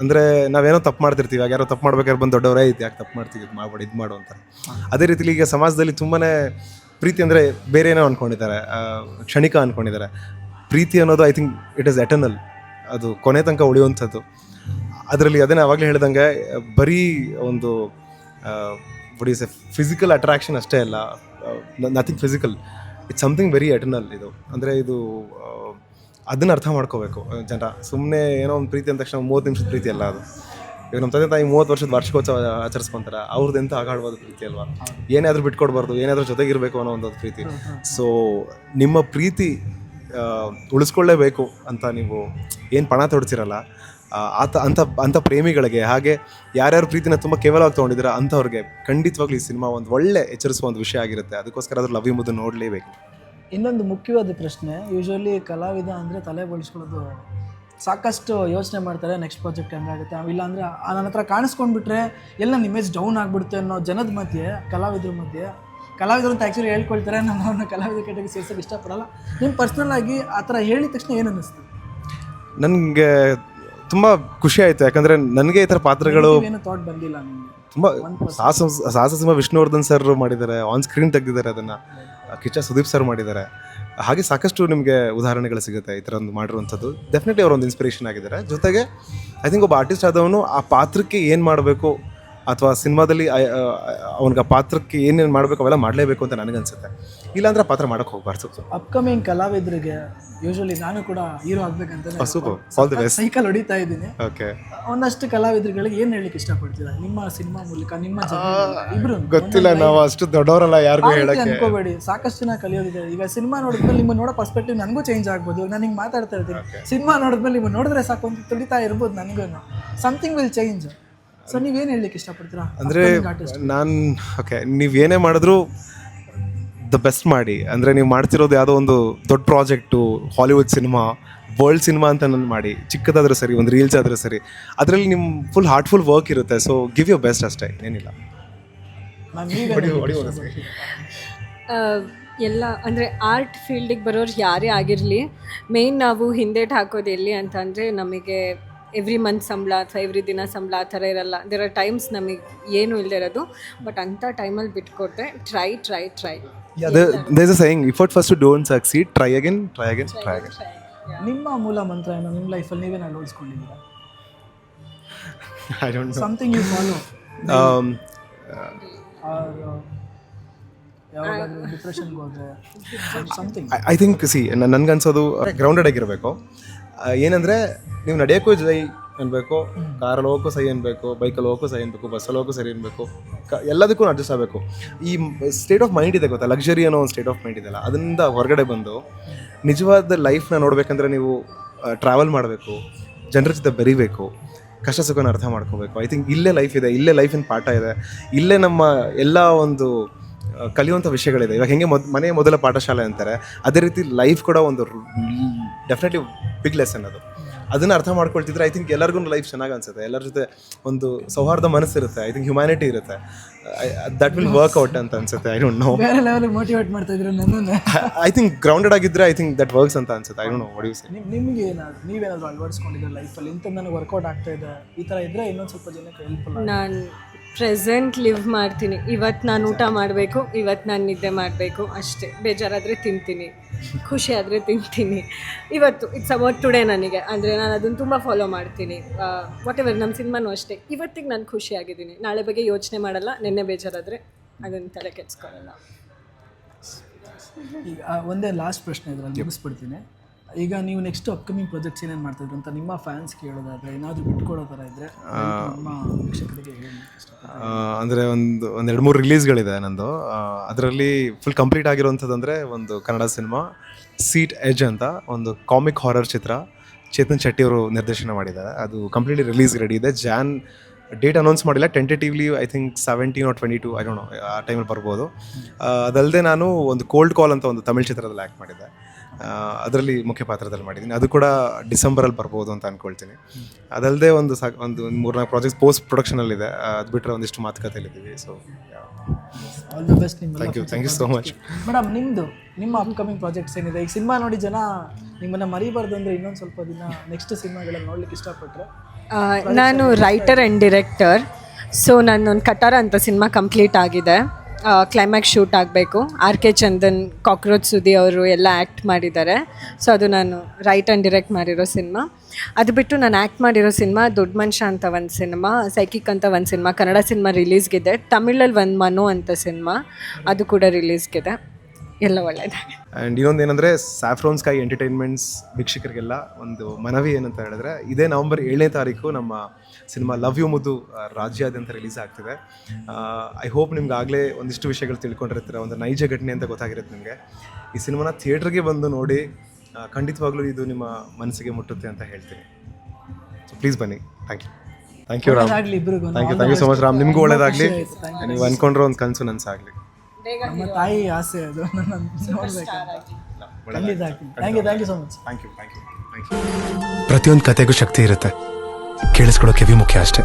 ಅಂದರೆ ನಾವೇನೋ ತಪ್ಪು ಮಾಡ್ತಿರ್ತೀವಿ ಯಾರೋ ತಪ್ಪು ಮಾಡ್ಬೇಕಾದ್ರೆ ಬಂದು ದೊಡ್ಡವರೇ ಐತಿ, ಯಾಕೆ ತಪ್ಪು ಮಾಡ್ತೀವಿ ಇದು ಮಾಡ್ಬೇಡಿ ಇದು ಮಾಡು ಅಂತ ಅದೇ ರೀತಿಲಿ ಈಗ ಸಮಾಜದಲ್ಲಿ ತುಂಬಾ ಪ್ರೀತಿ ಅಂದರೆ ಬೇರೆ ಏನೋ ಅಂದ್ಕೊಂಡಿದ್ದಾರೆ ಕ್ಷಣಿಕ ಅಂದ್ಕೊಂಡಿದ್ದಾರೆ ಪ್ರೀತಿ ಅನ್ನೋದು I think it is eternal ಅದು ಕೊನೆ ತನಕ ಉಳಿಯುವಂಥದ್ದು. ಅದರಲ್ಲಿ ಅದನ್ನೇ ಆವಾಗಲೇ ಹೇಳ್ದಂಗೆ, ಬರೀ ಒಂದು ಇಸ್ ಎ ಫಿಸಿಕಲ್ ಅಟ್ರಾಕ್ಷನ್ ಅಷ್ಟೇ ಅಲ್ಲ nothing physical it's something very eternal ಇದು. ಅಂದರೆ ಇದು ಅದನ್ನು ಅರ್ಥ ಮಾಡ್ಕೋಬೇಕು ಜನ ಸುಮ್ಮನೆ ಏನೋ ಒಂದು ಪ್ರೀತಿ ಅಂದ ತಕ್ಷಣ ಮೂವತ್ತು ನಿಮಿಷದ ಪ್ರೀತಿ ಅಲ್ಲ ಅದು. ಈಗ ನಮ್ಮ ತಂದೆ ತಾಯಿ ಮೂವತ್ತು ವರ್ಷದ ವಾರ್ಷಿಕೋತ್ಸವ ಆಚರಿಸ್ಕೊಂತಾರೆ ಅವ್ರದ್ದು ಎಂತ ಆಗಾಡ್ಬೋದು ಪ್ರೀತಿ ಅಲ್ವಾ? ಏನಾದರೂ ಬಿಟ್ಕೊಡ್ಬಾರ್ದು ಏನಾದರೂ ಜೊತೆಗಿರಬೇಕು ಅನ್ನೋ ಒಂದು ಪ್ರೀತಿ. ಸೊ ನಿಮ್ಮ ಪ್ರೀತಿ ಉಳಿಸ್ಕೊಳ್ಳೇಬೇಕು ಅಂತ ನೀವು ಏನು ಪಣ ತೊಡ್ತಿರಲ್ಲ ಆತ ಅಂಥ ಅಂಥ ಪ್ರೇಮಿಗಳಿಗೆ, ಹಾಗೆ ಯಾರ್ಯಾರು ಪ್ರೀತಿನ ತುಂಬ ಕೇವಲವಾಗಿ ತೊಗೊಂಡಿದ್ದೀರಾ ಅಂಥವ್ರಿಗೆ ಖಂಡಿತವಾಗ್ಲೂ ಈ ಸಿನಿಮಾ ಒಂದು ಒಳ್ಳೆ ಎಚ್ಚರಿಸುವ ಒಂದು ವಿಷಯ ಆಗಿರುತ್ತೆ. ಅದಕ್ಕೋಸ್ಕರ ಅದ್ರ ಲವ್ ಮುದ್ದು ನೋಡಲೇಬೇಕು. ಇನ್ನೊಂದು ಮುಖ್ಯವಾದ ಪ್ರಶ್ನೆ ಯೂಶ್ವಲಿ ಕಲಾವಿದ ಅಂದರೆ ತಲೆ ಬಳಸ್ಕೊಳ್ಳೋದು ಸಾಕಷ್ಟು ಯೋಚನೆ ಮಾಡ್ತಾರೆ ನೆಕ್ಸ್ಟ್ ಪ್ರಾಜೆಕ್ಟ್ ಹೆಂಗಾಗುತ್ತೆ. ಇಲ್ಲ ಅಂದರೆ ನನ್ನ ಹತ್ರ ಕಾಣಿಸ್ಕೊಂಡ್ಬಿಟ್ರೆ ಎಲ್ಲ ನನ್ನ ಇಮೇಜ್ ಡೌನ್ ಆಗಿಬಿಡುತ್ತೆ ಅನ್ನೋ ಜನದ ಮಧ್ಯೆ ಕಲಾವಿದ್ರ ಮಧ್ಯೆ ಕಲಾವಿದರು ಅಂತ ಆ್ಯಕ್ಚುಲಿ ಹೇಳ್ಕೊಳ್ತಾರೆ ನಾನು ಅವ್ರನ್ನ ಕಲಾವಿದ ಕೆಟಗರಿ ಸೇರ್ಸೋಕ್ಕೆ ಇಷ್ಟಪಡಲ್ಲ. ನಿಮ್ಮ ಪರ್ಸ್ನಲ್ ಆಗಿ ಆ ಥರ ಹೇಳಿದ ತಕ್ಷಣ ಏನು ಅನ್ನಿಸ್ತು? ನನಗೆ ತುಂಬ ಖುಷಿ ಆಯಿತು ಯಾಕಂದರೆ ನನಗೆ ಈ ಥರ ಪಾತ್ರಗಳು ಏನು ಥಾಟ್ ಬಂದಿಲ್ಲ ನಿಮಗೆ? ತುಂಬ ಸಾಹಸ ಸಾಹಸ ಸಿಂಹ ವಿಷ್ಣುವರ್ಧನ್ ಸರ್ ಮಾಡಿದ್ದಾರೆ ಆನ್ ಸ್ಕ್ರೀನ್ ತೆಗೆದಿದ್ದಾರೆ ಅದನ್ನು. ಕಿಚ್ಚ ಸುದೀಪ್ ಸರ್ ಮಾಡಿದ್ದಾರೆ. ಹಾಗೆ ಸಾಕಷ್ಟು ನಿಮಗೆ ಉದಾಹರಣೆಗಳು ಸಿಗುತ್ತೆ ಈ ಥರ ಒಂದು ಮಾಡಿರುವಂಥದ್ದು. ಡೆಫಿನೆಟ್ಲಿ ಅವರೊಂದು ಇನ್ಸ್ಪಿರೇಷನ್ ಆಗಿದ್ದಾರೆ. ಜೊತೆಗೆ ಐ ಥಿಂಕ್ ಒಬ್ಬ ಆರ್ಟಿಸ್ಟ್ ಆದವನು ಆ ಪಾತ್ರಕ್ಕೆ ಏನು ಮಾಡಬೇಕು ಅಥವಾ ಸಿನಿಮಾದಲ್ಲಿ ಅವನಿಗೆ ಆ ಪಾತ್ರಕ್ಕೆ ಏನೇನು ಮಾಡಬೇಕು ಅವೆಲ್ಲ ಮಾಡಲೇಬೇಕು ಅಂತ ನನಗನ್ಸುತ್ತೆ. ಇಲ್ಲಾಂದ್ರೆ ಪಾತ್ರ ಮಾಡೋಕ್ಕೆ ಹೋಗ್ಬಾರ್ದು. ಅಪ್ಕಮಿಂಗ್ ಕಲಾವಿದರಿಗೆ ಯೂಶಲಿ ನಾನು ಕೂಡ ಹೀರೋ ಆಗ್ಬೇಕಂತ super all the best cycle ಹೊಡಿತಾ ಇದ್ದೀನಿ. ಓಕೆ ಒಂದಷ್ಟು ಕಲಾವಿದರುಗಳಿಗೆ ಏನು ಹೇಳಿಕ್ ಇಷ್ಟಪಡ್ತೀರಾ? ನಿಮ್ಮ ಸಿನಿಮಾ ಮೂಲಕ ನಿಮ್ಮ ಇಬ್ರು ಗೊತ್ತಿಲ್ಲ ನಾವು ಅಷ್ಟು ದೊಡ್ಡವರಲ್ಲ ಯಾರಿಗೂ ಹೇಳಕ್ಕೆ. ಅನ್ಕೋಬೇಡಿ. ಸಾಕಷ್ಟು ಜನ ಕಲಿಯೋದಿದೆ. ಈಗ ಸಿನಿಮಾ ನೋಡಿದ್ಮೇಲೆ ನಿಮ್ಮ ನೋಡೋ ಪರ್ಸ್ಪೆಕ್ಟಿವ್ ನನಗೂ ಚೇಂಜ್ ಆಗ್ಬೋದು. ನಾನು ಹಿಂಗೆ ಮಾತಾಡ್ತಾ ಇರ್ತೀನಿ. ಸಿನಿಮಾ ನೋಡಿದ್ಮೇಲೆ ನಿಮ್ಮ ನೋಡಿದ್ರೆ ಸಾಕು ಅಂತ ತುಳಿತಾ ಇರ್ಬೋದು ನನಗೂ ಸಮಥಿಂಗ್ ವಿಲ್ ಚೇಂಜ್ ಸೊ ನೀವೇನು ಹೇಳಲಿಕ್ಕೆ ಇಷ್ಟಪಡ್ತೀರಾ? ಅಂದರೆ ನಾನು ಓಕೆ ನೀವು ಏನೇ ಮಾಡಿದ್ರು ದ ಬೆಸ್ಟ್ ಮಾಡಿ. ಅಂದರೆ ನೀವು ಮಾಡ್ತಿರೋದು ಯಾವುದೋ ಒಂದು ದೊಡ್ಡ project Hollywood cinema world cinema ಅಂತ ನಾನು ಮಾಡಿ. ಚಿಕ್ಕದಾದರೂ ಸರಿ ಒಂದು ರೀಲ್ಸ್ ಆದರೂ ಸರಿ. ಅದರಲ್ಲಿ ನಿಮ್ಮ ಫುಲ್ ಹಾರ್ಟ್ಫುಲ್ ವರ್ಕ್ ಇರುತ್ತೆ. ಸೊ ಗಿವ್ ಯು ಬೆಸ್ಟ್ ಅಷ್ಟೇ ಏನಿಲ್ಲ. ಎಲ್ಲ ಅಂದರೆ ಆರ್ಟ್ ಫೀಲ್ಡಿಗೆ ಬರೋರು ಯಾರೇ ಆಗಿರಲಿ ಮೇಯ್ನ್ ನಾವು ಹಿಂದೇಟ್ ಹಾಕೋದು ಎಲ್ಲಿ ಅಂತ ಅಂದರೆ ನಮಗೆ ಎವ್ರಿ ಮಂತ್ ಸಂಬಳ ಅಥವಾ ಎವ್ರಿ ದಿನ ಸಂಬಳ ಆ ಥರ ಇರಲ್ಲ. ದೇರ್ ಆರ್ ಟೈಮ್ಸ್ ನಮಗೆ ಏನು ಇಲ್ಲದೆ ಇರೋದು. ಬಟ್ ಅಂಥ ಟೈಮಲ್ಲಿ ಬಿಟ್ಕೊಟ್ರೆ try try try there's a saying if at first don't succeed try again try again try again ನಿಮ್ಮ ಮೂಲ ಮಂತ್ರ ಏನು? ನಿಮ್ಮ ಲೈಫಲ್ಲಿ ನೀವೇನು ಅಳವಡಿಸ್ಕೊಂಡಿದ್ದೀರಾ I don't know something you follow Um, ಯಾವಾಗಾದ್ರೂ ಡಿಪ್ರೆಷನ್ಗೆ ಹೋದ್ರೆ ಸಮಥಿಂಗ್ ಐ ಥಿಂಕ್ ಸಿ ನನ್ಗನ್ಸೋದು ಗ್ರೌಂಡೆಡ್ ಆಗಿರಬೇಕು. ಏನಂದರೆ ನೀವು ನಡೆಯೋಕ್ಕೂ ಜೈ ಅನ್ಬೇಕು, ಕಾರಲ್ಲಿ ಹೋಗೋಕ್ಕೂ ಸೈ ಅನ್ಬೇಕು ಬೈಕಲ್ಲಿ ಹೋಗೋಕ್ಕೂ ಸೈ ಅನ್ಬೇಕು ಬಸ್ಸಲ್ಲಿ ಹೋಗೋಕ್ಕೂ ಸರಿ ಅನ್ಬೇಕು, ಕ, ಎಲ್ಲದಕ್ಕೂ ಅಡ್ಜಸ್ಟ್ ಆಗಬೇಕು. ಈ ಸ್ಟೇಟ್ ಆಫ್ ಮೈಂಡ್ ಇದೆ ಗೊತ್ತಾ? ಲಕ್ಸುರಿ ಅನ್ನೋ ಒಂದು ಸ್ಟೇಟ್ ಆಫ್ ಮೈಂಡ್ ಇದೆಯಲ್ಲ, ಅದರಿಂದ ಹೊರಗಡೆ ಬಂದು ನಿಜವಾದ ಲೈಫ್ನ ನೋಡ್ಬೇಕಂದ್ರೆ ನೀವು ಟ್ರಾವೆಲ್ ಮಾಡಬೇಕು, ಜನರ ಜೊತೆ ಬೆರಿಬೇಕು, ಕಷ್ಟ ಸುಖನ ಅರ್ಥ ಮಾಡ್ಕೋಬೇಕು. ಐ ಥಿಂಕ್ ಇಲ್ಲೇ ಲೈಫ್ ಇದೆ, ಇಲ್ಲೇ ಲೈಫಿನ ಪಾಠ ಇದೆ, ಇಲ್ಲೇ ನಮ್ಮ ಎಲ್ಲ ಒಂದು ಕಲಿಯುವಂಥ ವಿಷಯಗಳಿದೆ. ಇವಾಗ ಹೆಂಗೆ ಮೊದ್ ಮನೆ ಮೊದಲ ಪಾಠಶಾಲೆ ಅಂತಾರೆ ಅದೇ ರೀತಿ ಲೈಫ್ ಕೂಡ ಒಂದು ಡೆಫಿನೆಟ್ಲಿ ಬಿಗ್ ಲೆಸನ್ ಅದು. ಅದನ್ನು ಅರ್ಥ ಮಾಡ್ಕೊಳ್ತಿದ್ರೆ ಐ ಥಿಂಕ್ ಎಲ್ಲರಿಗೂ ಲೈಫ್ ಚೆನ್ನಾಗಿ ಅನ್ಸುತ್ತೆ. ಎಲ್ಲರ ಜೊತೆ ಒಂದು ಸೌಹಾರ್ದ ಮನಸ್ಸಿರುತ್ತೆ ಐ ಥಿಂಕ್ ಹ್ಯುಮ್ಯಾನಿಟಿ ಇರುತ್ತೆ. ದಟ್ ವಿಲ್ ವರ್ಕ್ ಔಟ್ ಅಂತ ಅನ್ಸುತ್ತೆ ಐ ಡೋಂಟ್ ನೋ ಬೇರೆ ಲೆವೆಲ್ ಮೋಟಿವೇಟ್ ಮಾಡ್ತಾ ಇದ್ರು ನನ್ನನ್ನು. ಐ ಥಿಂಕ್ ಗ್ರೌಂಡೆಡ್ ಆಗಿದ್ರೆ ಐ ಥಿಂಕ್ ದಟ್ ವರ್ಕ್ಸ್ ಅಂತ ಅನ್ಸುತ್ತೆ I don't know what you say ನಿಮ್ ನಿಮಗೆ ಏನಾದ್ರು ನೀವೇನಾದ್ರು ಅಳವಡಿಸ್ಕೊಂಡಿದ್ರೆ ಲೈಫಲ್ಲಿ ಇಂಥ ನನಗೆ ವರ್ಕೌಟ್ ಆಗ್ತಾ ಇದೆ ಈ ಥರ ಇದ್ರೆ ಇನ್ನೊಂದು ಸ್ವಲ್ಪ ಜನಕ್ಕೆ ಹೆಲ್ಪ್ಫುಲ್ ನಾನು ಪ್ರೆಸೆಂಟ್ ಲಿವ್ ಮಾಡ್ತೀನಿ. ಇವತ್ತು ನಾನು ಊಟ ಮಾಡಬೇಕು ಇವತ್ತು ನಾನು ನಿದ್ದೆ ಮಾಡಬೇಕು ಅಷ್ಟೇ. ಬೇಜಾರಾದರೆ ತಿಂತೀನಿ. ಖುಷಿ ಆದರೆ ತಿಂತೀನಿ. ಇವತ್ತು ಇಟ್ಸ್ ಅಬೌಟ್ ಟುಡೇ ನನಗೆ. ಅಂದರೆ ನಾನು ಅದನ್ನು ತುಂಬ ಫಾಲೋ ಮಾಡ್ತೀನಿ. ವಾಟ್ ಎವರ್ ನಮ್ಮ ಸಿನಿಮಾನೂ ಅಷ್ಟೇ. ಇವತ್ತಿಗೆ ನಾನು ಖುಷಿಯಾಗಿದ್ದೀನಿ. ನಾಳೆ ಬಗ್ಗೆ ಯೋಚನೆ ಮಾಡಲ್ಲ. ನಿನ್ನೆ ಬೇಜಾರಾದರೆ ಅದನ್ನು ತಲೆ ಕೆಡ್ಸ್ಕೊಳ್ಳಲ್ಲ ಈಗ ಒಂದೇ ಲಾಸ್ಟ್ ಪ್ರಶ್ನೆ ಇದ್ರಲ್ಲಿ ಮುಗಿಸ್ಬಿಡ್ತೀನಿ. ಈಗ ನೀವು ನೆಕ್ಸ್ಟ್ ಅಪ್ಕಮಿಂಗ್ ಪ್ರಾಜೆಕ್ಟ್ಸ್ ಏನೇನು ಮಾಡ್ತಿದ್ರು ಅಂತ ನಿಮ್ಮ ಫ್ಯಾನ್ಸ್ ಕೇಳೋದಾದ್ರೆ ಏನಾದರೂ ಬಿಟ್ಕೊಡೋ ಥರ ಇದ್ರೆ ನಮ್ಮ ವೀಕ್ಷಕರಿಗೆ ಹೇಳಿ ಅಂದರೆ ಒಂದು ಒಂದು ಎರಡು ಮೂರು ರಿಲೀಸ್ಗಳಿದೆ ನಂದು. ಅದರಲ್ಲಿ ಫುಲ್ ಕಂಪ್ಲೀಟ್ ಆಗಿರುವಂಥದ್ದು ಅಂದರೆ ಒಂದು ಕನ್ನಡ ಸಿನಿಮಾ ಸೀಟ್ ಎಜ್ ಅಂತ ಒಂದು ಕಾಮಿಕ್ ಹಾರರ್ ಚಿತ್ರ ಚೇತನ್ ಶೆಟ್ಟಿ ಅವರು ನಿರ್ದೇಶನ ಮಾಡಿದ್ದಾರೆ ಅದು ಕಂಪ್ಲೀಟ್ಲಿ ರಿಲೀಸ್ ರೆಡಿ ಇದೆ. ಜಾನ್ ಡೇಟ್ ಅನೌನ್ಸ್ ಮಾಡಿಲ್ಲ. Tentatively I think seventeen or twenty two I don't know ಆ ಟೈಮಲ್ಲಿ ಬರ್ಬೋದು. ಅದಲ್ಲದೆ ನಾನು ಒಂದು ಕೋಲ್ಡ್ ಕಾಲ್ ಅಂತ ಒಂದು ತಮಿಳ್ ಚಿತ್ರದಲ್ಲಿ ಆ್ಯಕ್ಟ್ ಮಾಡಿದ್ದೆ. ಅದರಲ್ಲಿ ಮುಖ್ಯ ಪಾತ್ರದಲ್ಲಿ ಮಾಡಿದ್ದೀನಿ. ಅದು ಕೂಡ ಡಿಸೆಂಬರಲ್ಲಿ ಬರ್ಬೋದು ಅಂತ ಅಂದ್ಕೊಳ್ತೀನಿ ಅದಲ್ಲದೆ ಒಂದು ಸಾಕ ಒಂದು ಒಂದು ಮೂರ್ನಾಲ್ಕು ಪ್ರಾಜೆಕ್ಟ್ಸ್ ಪೋಸ್ಟ್ ಪ್ರೊಡಕ್ಷನಲ್ಲಿದೆ ಅದು ಬಿಟ್ಟರೆ ಒಂದಿಷ್ಟು ಮಾತುಕತೆಯಲ್ಲಿದ್ದೀವಿ. ಸೊ ಆಲ್ ದ ಬೆಸ್ಟ್ ನಿಮ್ಮ thank you thank you so much madam ನಿಮ್ಮದು ನಿಮ್ಮ ಅಪ್ಕಮಿಂಗ್ ಪ್ರಾಜೆಕ್ಟ್ಸ್ ಏನಿದೆ? ಈಗ ಸಿನಿಮಾ ನೋಡಿ ಜನ ನಿಮ್ಮನ್ನು ಮರಿಬಾರ್ದು ಅಂದರೆ ಇನ್ನೊಂದು ಸ್ವಲ್ಪ ದಿನ ನೆಕ್ಸ್ಟ್ ಸಿನಿಮಾಗಳಲ್ಲಿ ನೋಡ್ಲಿಕ್ಕೆ ಇಷ್ಟಪಟ್ಟರೆ ನಾನು ರೈಟರ್ ಆ್ಯಂಡ್ ಡಿರೆಕ್ಟರ್ ಸೊ ನನ್ನೊಂದು ಕಟಾರ ಅಂತ ಸಿನಿಮಾ ಕಂಪ್ಲೀಟ್ ಆಗಿದೆ. ಕ್ಲೈಮ್ಯಾಕ್ಸ್ ಶೂಟ್ ಆಗಬೇಕು. R K Chandan, cockroach Sudhi ಅವರು ಎಲ್ಲ ಆ್ಯಕ್ಟ್ ಮಾಡಿದ್ದಾರೆ. ಸೊ ಅದು ನಾನು ರೈಟ್ ಆ್ಯಂಡ್ ಡಿರೆಕ್ಟ್ ಮಾಡಿರೋ ಸಿನಿಮಾ ಅದು ಬಿಟ್ಟು ನಾನು ಆ್ಯಕ್ಟ್ ಮಾಡಿರೋ ಸಿನಿಮಾ ದೊಡ್ಡ ಮನುಷ್ಯ ಅಂತ ಒಂದು ಸಿನಿಮಾ ಸೈಕಿಕ್ ಅಂತ ಒಂದು ಸಿನಿಮಾ ಕನ್ನಡ ಸಿನಿಮಾ ರಿಲೀಸ್ಗಿದೆ ತಮಿಳಲ್ಲಿ ಒಂದು ಮನು ಅಂತ ಸಿನಿಮಾ ಅದು ಕೂಡ ರಿಲೀಸ್ಗಿದೆ ಎಲ್ಲ ಒಳ್ಳೆಯದಾಗಿದೆ ಆ್ಯಂಡ್ ಇನ್ನೊಂದು ಏನಂದರೆ ಸ್ಯಾಫ್ರೋನ್ ಸ್ಕೈ ಎಂಟರ್ಟೈನ್ಮೆಂಟ್ಸ್ ವೀಕ್ಷಕರಿಗೆಲ್ಲ ಒಂದು ಮನವಿ ಏನಂತ ಹೇಳಿದ್ರೆ ಇದೇ ನವಂಬರ್ ಏಳನೇ ತಾರೀಕು ನಮ್ಮ ಸಿನಿಮಾ ಲವ್ ಯು ಮುದ್ದು ರಾಜ್ಯಾದ್ಯಂತ ರಿಲೀಸ್ ಆಗ್ತಿದೆ. ಐ ಹೋಪ್ ನಿಮ್ಗೆ ಆಗಲೇ ಒಂದಿಷ್ಟು ವಿಷಯಗಳು ತಿಳ್ಕೊಂಡಿರ್ತೀರ ಒಂದು ನೈಜ ಘಟನೆ ಅಂತ ಗೊತ್ತಾಗಿರುತ್ತೆ ನಿಮಗೆ. ಈ ಸಿನಿಮಾನ ಥಿಯೇಟ್ರಿಗೆ ಬಂದು ನೋಡಿ ಖಂಡಿತವಾಗ್ಲೂ ಇದು ನಿಮ್ಮ ಮನಸ್ಸಿಗೆ ಮುಟ್ಟುತ್ತೆ ಅಂತ ಹೇಳ್ತೀನಿ. ಸೊ ಪ್ಲೀಸ್ ಬನ್ನಿ. Thank you thank you Ram thank you thank you so much Ram ನಿಮಗೂ ಒಳ್ಳೇದಾಗಲಿ. ನೀವು ಅನ್ಕೊಂಡ್ರೆ ಒಂದು ಕನಸು ನನಸಾಗಲಿ. ನಮ್ಮ ತಾಯಿ ಆಸೆ ಅದು. ನನ್ನ ನೋಡ್ಬೇಕಂತ ಖಂಡಿತ ಆಗ್ತೀನಿ thank you thank you so much thank you thank you thank ಪ್ರತಿಯೊಂದು ಕತೆಗೂ ಶಕ್ತಿ ಇರುತ್ತೆ. ಕೇಳಿಸ್ಕೊಳ್ಳೋ ಕಿವಿ ಮುಖ್ಯ ಅಷ್ಟೇ.